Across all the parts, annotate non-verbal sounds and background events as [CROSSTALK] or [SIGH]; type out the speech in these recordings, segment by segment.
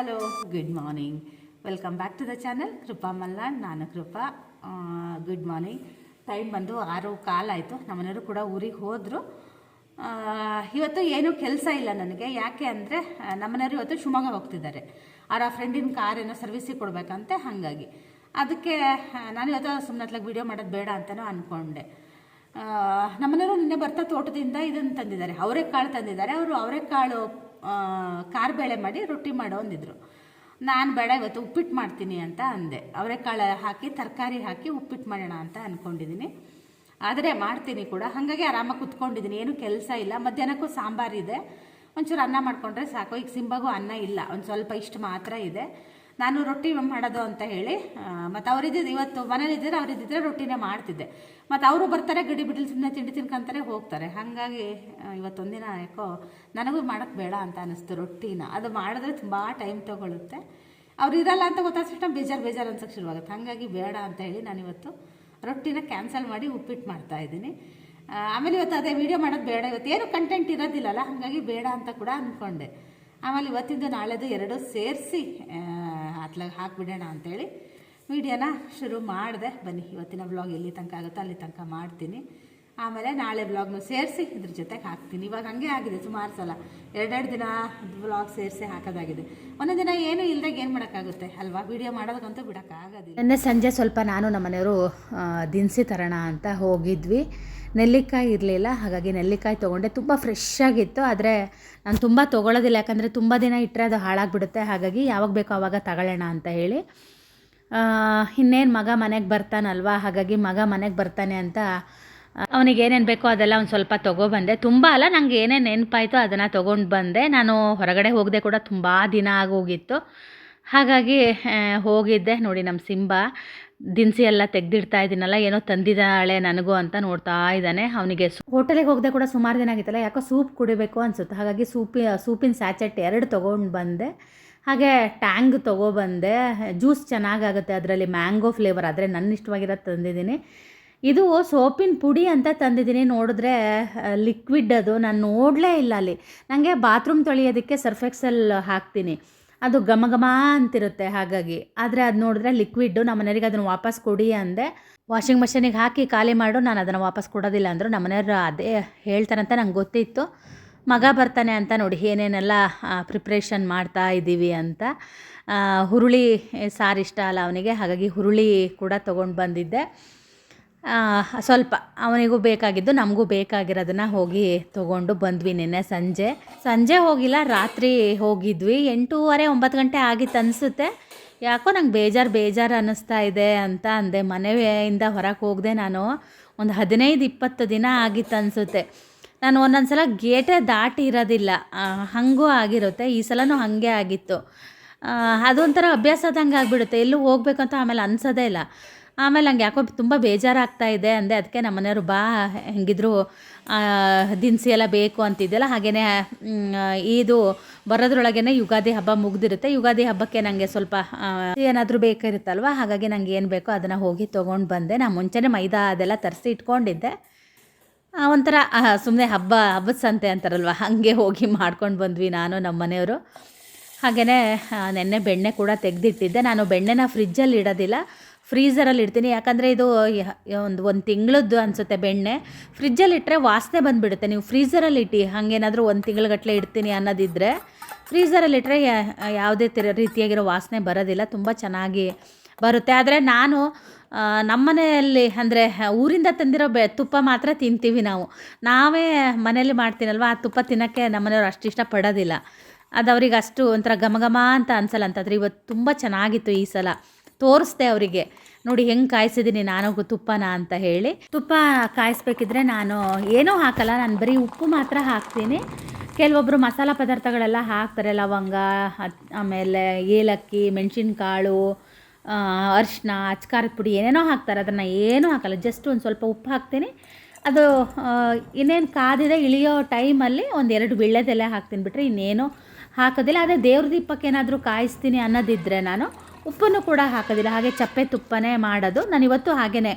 Hello good morning welcome back to the channel Krupa Mallad ನಾನು Krupa good morning time ಬಂದು ಆರು ಕಾಲಾಯಿತು ನಮ್ಮನೆಯವರು ಕೂಡ ಊರಿಗೆ ಹೋದರು. ಇವತ್ತು ಏನೂ ಕೆಲಸ ಇಲ್ಲ ನನಗೆ. ಯಾಕೆ ಅಂದರೆ ನಮ್ಮನೆಯವರು ಇವತ್ತು ಶಿವಮೊಗ್ಗ ಹೋಗ್ತಿದ್ದಾರೆ. ಅವರ ಫ್ರೆಂಡಿನ ಕಾರ್ ಏನೋ ಸರ್ವಿಸಿಗೆ ಕೊಡಬೇಕಂತೆ, ಹಾಗಾಗಿ. ಅದಕ್ಕೆ ನಾನು ಇವತ್ತು ಸುಮ್ಮನೆ ವೀಡಿಯೋ ಮಾಡೋದು ಬೇಡ ಅಂತಲೂ ಅಂದ್ಕೊಂಡೆ ನಮ್ಮನೆಯವರು ನಿನ್ನೆ ಬರ್ತಾ ತೋಟದಿಂದ ಇದನ್ನು ತಂದಿದ್ದಾರೆ. ಅವರೆಕಾಳು ತಂದಿದ್ದಾರೆ. ಅವರು ಅವರೆಕಾಳು ಬೇಳೆ ಮಾಡಿ ರೊಟ್ಟಿ ಮಾಡೋ ಅಂದಿದ್ರು. ನಾನು ಬೇಡ ಇವತ್ತು ಉಪ್ಪಿಟ್ಟು ಮಾಡ್ತೀನಿ ಅಂತ ಅಂದೆ. ಅವರೆಕಾಳು ಹಾಕಿ, ತರಕಾರಿ ಹಾಕಿ ಉಪ್ಪಿಟ್ಟು ಮಾಡೋಣ ಅಂತ ಅಂದ್ಕೊಂಡಿದ್ದೀನಿ ಆದರೆ ಮಾಡ್ತೀನಿ ಕೂಡ. ಹಾಗಾಗಿ ಆರಾಮಾಗಿ ಕುತ್ಕೊಂಡಿದ್ದೀನಿ ಏನು ಕೆಲಸ ಇಲ್ಲ. ಮಧ್ಯಾಹ್ನಕ್ಕೂ ಸಾಂಬಾರಿದೆ ಒಂಚೂರು ಅನ್ನ ಮಾಡಿಕೊಂಡ್ರೆ ಸಾಕು. ಈಗ ಸಿಂಬಾಗೂ ಅನ್ನ ಇಲ್ಲ. ಒಂದು ಸ್ವಲ್ಪ ಇಷ್ಟು ಮಾತ್ರ ಇದೆ. ನಾನು ರೊಟ್ಟಿ ಮಾಡೋದು ಅಂತ ಹೇಳಿ ಮತ್ತು ಅವರಿದ್ದಿದ್ದು ಇವತ್ತು ಮನೇಲಿದ್ದರೆ ಅವರಿದ್ದಿದ್ದರೆ ರೊಟ್ಟಿನೇ ಮಾಡ್ತಿದ್ದೆ. ಮತ್ತು ಅವರು ಬರ್ತಾರೆ, ಗಡಿ ಬಿಡಲಿ ಸುಮ್ಮನೆ ತಿಂಡಿ ತಿನ್ಕೊಂತಾರೆ, ಹೋಗ್ತಾರೆ. ಹಾಗಾಗಿ ಇವತ್ತೊಂದಿನ ಯಾಕೋ ನನಗೂ ಮಾಡೋಕ್ಕೆ ಬೇಡ ಅಂತ ಅನ್ನಿಸ್ತು ರೊಟ್ಟಿನ. ಅದು ಮಾಡಿದ್ರೆ ತುಂಬ ಟೈಮ್ ತೊಗೊಳುತ್ತೆ. ಅವ್ರು ಇರಲ್ಲ ಅಂತ ತಕ್ಷಣ ಬೇಜಾರು ಬೇಜಾರು ಅನ್ಸಕ್ಕೆ ಶುರುವಾಗುತ್ತೆ. ಹಾಗಾಗಿ ಬೇಡ ಅಂತ ಹೇಳಿ ನಾನಿವತ್ತು ರೊಟ್ಟಿನ ಕ್ಯಾನ್ಸಲ್ ಮಾಡಿ ಉಪ್ಪಿಟ್ಟು ಮಾಡ್ತಾ ಇದ್ದೀನಿ. ಆಮೇಲೆ ಇವತ್ತು ಅದೇ ವಿಡಿಯೋ ಮಾಡೋದು ಬೇಡ. ಇವತ್ತು ಏನು ಕಂಟೆಂಟ್ ಇರೋದಿಲ್ಲಲ್ಲ, ಹಾಗಾಗಿ ಬೇಡ ಅಂತ ಕೂಡ ಅಂದ್ಕೊಂಡೆ ಆಮೇಲೆ ಇವತ್ತಿದ್ದು ನಾಳೆದು ಎರಡು ಸೇರಿಸಿ ಅತ್ಲಾಗ ಹಾಕಿಬಿಡೋಣ ಅಂತೇಳಿ. ವಿಡಿಯೋನ ಶುರು ಮಾಡಿದೆ. ಬನ್ನಿ, ಇವತ್ತಿನ ಬ್ಲಾಗ್ ಎಲ್ಲಿ ತನಕ ಆಗುತ್ತೋ ಅಲ್ಲಿ ತನಕ ಮಾಡ್ತೀನಿ. ಆಮೇಲೆ ನಾಳೆ ಬ್ಲಾಗ್ನು ಸೇರಿಸಿ ಇದ್ರ ಜೊತೆಗೆ ಹಾಕ್ತೀನಿ. ಇವಾಗ ಹಂಗೆ ಆಗಿದೆ ಸುಮಾರು ಸಲ. ಎರಡೆರಡು ದಿನ ಬ್ಲಾಗ್ ಸೇರಿಸಿ ಹಾಕೋದಾಗಿದೆ. ಒಂದೊಂದು ದಿನ ಏನೂ ಇಲ್ದಾಗ ಏನು ಮಾಡೋಕ್ಕಾಗುತ್ತೆ? ಅಲ್ವಾ? ವಿಡಿಯೋ ಮಾಡೋದಕ್ಕಂತೂ ಬಿಡೋಕ್ಕಾಗೋದಿಲ್ಲ ನಿನ್ನೆ ಸಂಜೆ ಸ್ವಲ್ಪ ನಾನು ನಮ್ಮ ಮನೆಯವರು ದಿನಸಿ ತರೋಣ ಅಂತ ಹೋಗಿದ್ವಿ. ನೆಲ್ಲಿಕಾಯಿ ಇರಲಿಲ್ಲ, ಹಾಗಾಗಿ ನೆಲ್ಲಿಕಾಯಿ ತೊಗೊಂಡೆ. ತುಂಬ ಫ್ರೆಶ್ ಆಗಿತ್ತು, ಆದರೆ ನಾನು ತುಂಬ ತೊಗೊಳೋದಿಲ್ಲ. ಯಾಕಂದರೆ ತುಂಬ ದಿನ ಇಟ್ಟರೆ ಅದು ಹಾಳಾಗಿಬಿಡುತ್ತೆ. ಹಾಗಾಗಿ ಯಾವಾಗ ಬೇಕೋ ಆವಾಗ ತಗೊಳ್ಳೋಣ ಅಂತ ಹೇಳಿ. ಇನ್ನೇನು ಮಗ ಮನೆಗೆ ಬರ್ತಾನಲ್ವಾ? ಹಾಗಾಗಿ ಮಗ ಮನೆಗೆ ಬರ್ತಾನೆ ಅಂತ ಅವನಿಗೆ ಏನೇನು ಬೇಕೋ ಅದೆಲ್ಲ ಒಂದು ಸ್ವಲ್ಪ ತೊಗೊಬಂದೆ ತುಂಬ ಅಲ್ಲ ನನಗೆ ಏನೇನು ನೆನಪಾಯಿತು ಅದನ್ನು ತೊಗೊಂಡು ಬಂದೆ. ನಾನು ಹೊರಗಡೆ ಹೋಗದೆ ಕೂಡ ತುಂಬ ದಿನ ಆಗೋಗಿತ್ತು ಹಾಗಾಗಿ ಹೋಗಿದ್ದೆ ನೋಡಿ ನಮ್ಮ ಸಿಂಬ. ದಿನಸಿ ಎಲ್ಲ ತೆಗ್ದಿಡ್ತಾ ಇದ್ದೀನಲ್ಲ, ಏನೋ ತಂದಿದ್ದಾಳೆ ನನಗೂ ಅಂತ ನೋಡ್ತಾ ಇದ್ದಾನೆ. ಅವನಿಗೆ ಹೋಟೆಲಿಗೆ ಹೋಗದೆ ಕೂಡ ಸುಮಾರು ದಿನ ಆಗಿತ್ತಲ್ಲ, ಯಾಕೋ ಸೂಪ್ ಕುಡಿಬೇಕು ಅನಿಸುತ್ತೆ. ಹಾಗಾಗಿ ಸೂಪಿ, ಸೂಪಿನ ಸ್ಯಾಚೆಟ್ ಎರಡು ತೊಗೊಂಡು ಬಂದೆ. ಹಾಗೆ ಟ್ಯಾಂಗ್ ತೊಗೊಬಂದೆ ಜ್ಯೂಸ್ ಚೆನ್ನಾಗಾಗುತ್ತೆ ಅದರಲ್ಲಿ, ಮ್ಯಾಂಗೋ ಫ್ಲೇವರ್ ಆದರೆ ನನ್ನ ಇಷ್ಟವಾಗಿರೋದು ತಂದಿದ್ದೀನಿ. ಇದು ಸೋಪಿನ ಪುಡಿ ಅಂತ ತಂದಿದ್ದೀನಿ. ನೋಡಿದ್ರೆ ಲಿಕ್ವಿಡ್ ಅದು. ನಾನು ನೋಡಲೇ ಇಲ್ಲ ಅಲ್ಲಿ. ನನಗೆ ಬಾತ್ರೂಮ್ ತೊಳೆಯೋದಕ್ಕೆ ಸರ್ಫೆಕ್ಸಲ್ ಹಾಕ್ತೀನಿ. ಅದು ಘಮ ಘಮ ಅಂತಿರುತ್ತೆ ಹಾಗಾಗಿ. ಆದರೆ ಅದು ನೋಡಿದ್ರೆ ಲಿಕ್ವಿಡ್ಡು ನಮ್ಮ ಮನೆಯವ್ರಿಗೆ ಅದನ್ನು ವಾಪಸ್ ಕೊಡಿ ಅಂದೆ. ವಾಷಿಂಗ್ ಮೆಷಿನಿಗೆ ಹಾಕಿ ಖಾಲಿ ಮಾಡು. ನಾನು ಅದನ್ನು ವಾಪಸ್ ಕೊಡೋದಿಲ್ಲ ಅಂದರು ನಮ್ಮ ಮನೆಯವರು ಅದೇ ಹೇಳ್ತಾರಂತ ನಂಗೆ ಗೊತ್ತಿತ್ತು. ಮಗ ಬರ್ತಾನೆ ಅಂತ ನೋಡಿ, ಏನೇನೆಲ್ಲ ಪ್ರಿಪ್ರೇಷನ್ ಮಾಡ್ತಾ ಇದ್ದೀವಿ ಅಂತ. ಹುರುಳಿ ಸಾರು ಇಷ್ಟ ಅಲ್ಲ ಅವನಿಗೆ. ಹಾಗಾಗಿ ಹುರುಳಿ ಕೂಡ ತೊಗೊಂಡು ಬಂದಿದ್ದೆ. ಸ್ವಲ್ಪ ಅವನಿಗೂ ಬೇಕಾಗಿದ್ದು ನಮಗೂ ಬೇಕಾಗಿರೋದನ್ನ ಹೋಗಿ ತೊಗೊಂಡು ಬಂದ್ವಿ ನಿನ್ನೆ ಸಂಜೆ. ಸಂಜೆ ಹೋಗಿಲ್ಲ, ರಾತ್ರಿ ಹೋಗಿದ್ವಿ. ಎಂಟೂವರೆ, ಒಂಬತ್ತು ಗಂಟೆ ಆಗಿತ್ತು ಅನಿಸುತ್ತೆ. ಯಾಕೋ ನಂಗೆ ಬೇಜಾರು ಬೇಜಾರು ಅನ್ನಿಸ್ತಾ ಇದೆ ಅಂತ ಅಂದೆ. ಮನೆಯಿಂದ ಹೊರಗೆ ಹೋಗದೆ ನಾನು. ಒಂದು ಹದಿನೈದು, ಇಪ್ಪತ್ತು ದಿನ ಆಗಿತ್ತು ಅನಿಸುತ್ತೆ. ನಾನು ಒಂದೊಂದು ಸಲ ಗೇಟೇ ದಾಟಿ ಇರೋದಿಲ್ಲ ಹಾಗೂ ಆಗಿರುತ್ತೆ. ಈ ಸಲನೂ ಹಾಗೆ ಆಗಿತ್ತು. ಅದೊಂಥರ ಅಭ್ಯಾಸದಂಗೆ ಆಗಿಬಿಡುತ್ತೆ. ಎಲ್ಲೂ ಹೋಗ್ಬೇಕಂತ ಆಮೇಲೆ ಅನ್ಸೋದೇ ಇಲ್ಲ. ಆಮೇಲೆ ನಂಗೆ ಯಾಕೋ ತುಂಬ ಬೇಜಾರಾಗ್ತಾ ಇದೆ ಅಂದೆ. ಅದಕ್ಕೆ ನಮ್ಮ ಮನೆಯವರು ಬಾ, ಹೆಂಗಿದ್ರು ದಿನಸಿ ಎಲ್ಲ ಬೇಕು ಅಂತಿದ್ದೆಲ್ಲ ಹಾಗೆಯೇ ಇದು ಬರೋದ್ರೊಳಗೇ ಯುಗಾದಿ ಹಬ್ಬ ಮುಗ್ದಿರುತ್ತೆ. ಯುಗಾದಿ ಹಬ್ಬಕ್ಕೆ ನನಗೆ ಸ್ವಲ್ಪ ಏನಾದರೂ ಬೇಕಿರುತ್ತಲ್ವ ಹಾಗಾಗಿ ನನಗೆ ಏನು ಬೇಕೋ ಅದನ್ನು ಹೋಗಿ ತೊಗೊಂಡು ಬಂದೆ. ನಾನು ಮುಂಚೆನೇ ಮೈದಾ ಅದೆಲ್ಲ ತರಿಸಿ ಇಟ್ಕೊಂಡಿದ್ದೆ. ಒಂಥರ ಸುಮ್ಮನೆ ಹಬ್ಬ, ಹಬ್ಬದ ಸಂತೆ ಅಂತಾರಲ್ವ? ಹಾಗೆ ಹೋಗಿ ಮಾಡ್ಕೊಂಡು ಬಂದ್ವಿ ನಾನು ನಮ್ಮ ಮನೆಯವರು ಹಾಗೆಯೇ ನೆನ್ನೆ ಬೆಣ್ಣೆ ಕೂಡ ತೆಗೆದಿಟ್ಟಿದ್ದೆ. ನಾನು ಬೆಣ್ಣೆನ ಫ್ರಿಜ್ಜಲ್ಲಿ ಇಡೋದಿಲ್ಲ. ಫ್ರೀಝರಲ್ಲಿ ಇಡ್ತೀನಿ. ಯಾಕಂದರೆ ಇದು ಒಂದು ಒಂದು ತಿಂಗಳದ್ದು ಅನಿಸುತ್ತೆ ಬೆಣ್ಣೆ. ಫ್ರಿಜ್ಜಲ್ಲಿ ಇಟ್ಟರೆ ವಾಸನೆ ಬಂದುಬಿಡುತ್ತೆ. ನೀವು ಫ್ರೀಝರಲ್ಲಿ ಇಟ್ಟು, ಹಾಗೇನಾದರೂ ಒಂದು ತಿಂಗಳಗಟ್ಟಲೆ ಇಡ್ತೀನಿ ಅನ್ನೋದಿದ್ದರೆ ಫ್ರೀಝರಲ್ಲಿ ಇಟ್ಟರೆ ಯಾವುದೇ ತರ, ರೀತಿಯಾಗಿರೋ ವಾಸನೆ ಬರೋದಿಲ್ಲ. ತುಂಬ ಚೆನ್ನಾಗಿ ಬರುತ್ತೆ. ಆದರೆ ನಾನು ನಮ್ಮನೆಯಲ್ಲಿ, ಅಂದರೆ, ಊರಿಂದ ತಂದಿರೋ ಬೆ, ತುಪ್ಪ ಮಾತ್ರ ತಿಂತೀವಿ ನಾವು. ನಾವೇ ಮನೆಯಲ್ಲಿ ಮಾಡ್ತೀನಲ್ವ? ಆ ತುಪ್ಪ ತಿನ್ನೋಕ್ಕೆ ನಮ್ಮನೆಯವ್ರು ಅಷ್ಟು ಇಷ್ಟಪಡೋದಿಲ್ಲ. ಅದು ಅವ್ರಿಗೆ ಅಷ್ಟು ಒಂಥರ ಘಮ ಘಮ ಅಂತ ಅನ್ಸಲ್ಲ ಅಂತಂದ್ರೆ ಇವತ್ತು ತುಂಬ ಚೆನ್ನಾಗಿತ್ತು ಈ ಸಲ. ತೋರಿಸ್ದೆ ಅವರಿಗೆ. ನೋಡಿ ಹೆಂಗೆ ಕಾಯಿಸಿದ್ದೀನಿ ನಾನು ತುಪ್ಪನ ಅಂತ ಹೇಳಿ. ತುಪ್ಪ ಕಾಯಿಸ್ಬೇಕಿದ್ರೆ ನಾನು ಏನೂ ಹಾಕಲ್ಲ, ನಾನು ಬರೀ ಉಪ್ಪು ಮಾತ್ರ ಹಾಕ್ತೀನಿ. ಕೆಲವೊಬ್ಬರು ಮಸಾಲ ಪದಾರ್ಥಗಳೆಲ್ಲ ಹಾಕ್ತಾರೆ, ಲವಂಗ ಆಮೇಲೆ ಏಲಕ್ಕಿ, ಮೆಣಸಿನ್ಕಾಳು ಅರಿಶಿನ, ಅಚ್ಕಾರದ ಪುಡಿ ಏನೇನೋ ಹಾಕ್ತಾರೆ. ಅದನ್ನು ಏನೂ ಹಾಕಲ್ಲ, ಜಸ್ಟ್ ಒಂದು ಸ್ವಲ್ಪ ಉಪ್ಪು ಹಾಕ್ತೀನಿ. ಅದು ಇನ್ನೇನು ಕಾದಿದೆ, ಇಳಿಯೋ ಟೈಮಲ್ಲಿ ಒಂದೆರಡು ವೀಳ್ಯದೆಲೆ ಹಾಕ್ತೀನಿ ಬಿಟ್ಟರೆ ಇನ್ನೇನು ಹಾಕೋದಿಲ್ಲ ಅದೇ ದೇವ್ರ ದೀಪಕ್ಕೆ ಏನಾದರೂ ಕಾಯಿಸ್ತೀನಿ ಅನ್ನೋದಿದ್ದರೆ ನಾನು ಉಪ್ಪನ್ನು ಕೂಡ ಹಾಕೋದಿಲ್ಲ. ಹಾಗೆ ಚಪ್ಪೆ ತುಪ್ಪನೇ ಮಾಡೋದು. ನಾನು ಇವತ್ತು ಹಾಗೆಯೇ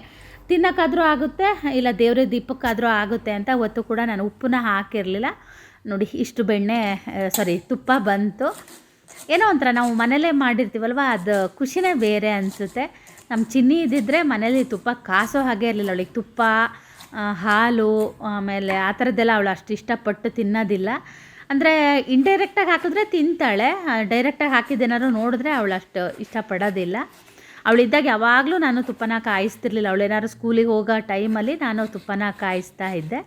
ತಿನ್ನೋಕ್ಕಾದರೂ ಆಗುತ್ತೆ, ಇಲ್ಲ ದೇವ್ರ ದೀಪಕ್ಕಾದರೂ ಆಗುತ್ತೆ ಅಂತ ಅವತ್ತು ಕೂಡ ನಾನು ಉಪ್ಪನ್ನ ಹಾಕಿರಲಿಲ್ಲ. ನೋಡಿ, ಇಷ್ಟು ಬೆಣ್ಣೆ ಸಾರಿ ತುಪ್ಪ ಬಂತು. ಏನೋ ಒಂಥರ ನಾವು ಮನೇಲೇ ಮಾಡಿರ್ತೀವಲ್ವ, ಅದು ಖುಷಿನೇ ಬೇರೆ ಅನಿಸುತ್ತೆ. ನಮ್ಮ ಚಿನ್ನಿ ಇದ್ದಿದ್ದರೆ ಮನೇಲಿ ತುಪ್ಪ ಕಾಸೋ ಹಾಗೆ ಇರಲಿಲ್ಲ. ಅವಳಿಗೆ ತುಪ್ಪ ಹಾಲು, ಆಮೇಲೆ ಆ ಥರದ್ದೆಲ್ಲ ಅವಳು ಅಷ್ಟು ಇಷ್ಟಪಟ್ಟು ತಿನ್ನೋದಿಲ್ಲ. ಅಂದರೆ ಇಂಡೈರೆಕ್ಟಾಗಿ ಹಾಕಿದ್ರೆ ತಿಂತಾಳೆ. ಡೈರೆಕ್ಟಾಗಿ ಹಾಕಿದ್ದೇನಾದ್ರು ನೋಡಿದ್ರೆ ಅವಳು ಅಷ್ಟು ಇಷ್ಟಪಡೋದಿಲ್ಲ. ಅವಳಿದ್ದಾಗ ಯಾವಾಗಲೂ ನಾನು ತುಪ್ಪನ ಕಾಯಿಸ್ತಿರ್ಲಿಲ್ಲ. ಅವಳೇನಾದ್ರು ಸ್ಕೂಲಿಗೆ ಹೋಗೋ ಟೈಮಲ್ಲಿ ನಾನು ತುಪ್ಪನ ಕಾಯಿಸ್ತಾ ಇದ್ದೆ.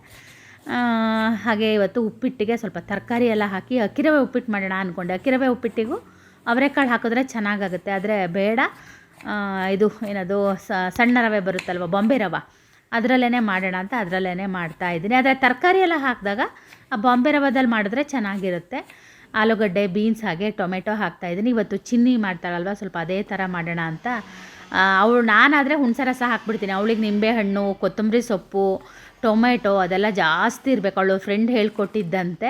ಹಾಗೆ ಇವತ್ತು ಉಪ್ಪಿಟ್ಟಿಗೆ ಸ್ವಲ್ಪ ತರಕಾರಿ ಎಲ್ಲ ಹಾಕಿ ಅಕ್ಕಿರವೆ ಉಪ್ಪಿಟ್ಟು ಮಾಡೋಣ ಅಂದ್ಕೊಂಡೆ ಅಕ್ಕಿರವೆ ಉಪ್ಪಿಟ್ಟಿಗೂ ಅವರೆಕಾಳು ಹಾಕಿದ್ರೆ ಚೆನ್ನಾಗಾಗುತ್ತೆ. ಆದರೆ ಬೇಡ. ಇದು ಏನದು ಸಣ್ಣ ರವೆ ಬರುತ್ತಲ್ವ, ಬೊಂಬೆ ರವೆ. ಅದರಲ್ಲೇ ಮಾಡೋಣ ಅಂತ ಅದರಲ್ಲೇ ಮಾಡ್ತಾ ಇದ್ದೀನಿ. ಆದರೆ ತರಕಾರಿ ಎಲ್ಲ ಹಾಕಿದಾಗ ಬಾಂಬೆ ರವದಲ್ಲಿ ಮಾಡಿದ್ರೆ ಚೆನ್ನಾಗಿರುತ್ತೆ. ಆಲೂಗಡ್ಡೆ ಬೀನ್ಸ್ ಹಾಗೆ ಟೊಮೆಟೊ ಹಾಕ್ತಾ ಇದ್ದೀನಿ. ಇವತ್ತು ಚಿನ್ನಿ ಮಾಡ್ತಾಳಲ್ವ ಸ್ವಲ್ಪ ಅದೇ ಥರ ಮಾಡೋಣ ಅಂತ. ಅವಳು ನಾನಾದರೆ ಹುಣ್ಸೆ ರಸ ಹಾಕ್ಬಿಡ್ತೀನಿ. ಅವಳಿಗೆ ನಿಂಬೆಹಣ್ಣು ಕೊತ್ತಂಬರಿ ಸೊಪ್ಪು ಟೊಮೆಟೊ ಅದೆಲ್ಲ ಜಾಸ್ತಿ ಇರಬೇಕು. ಅವಳು ಫ್ರೆಂಡ್ ಹೇಳ್ಕೊಟ್ಟಿದ್ದಂತೆ.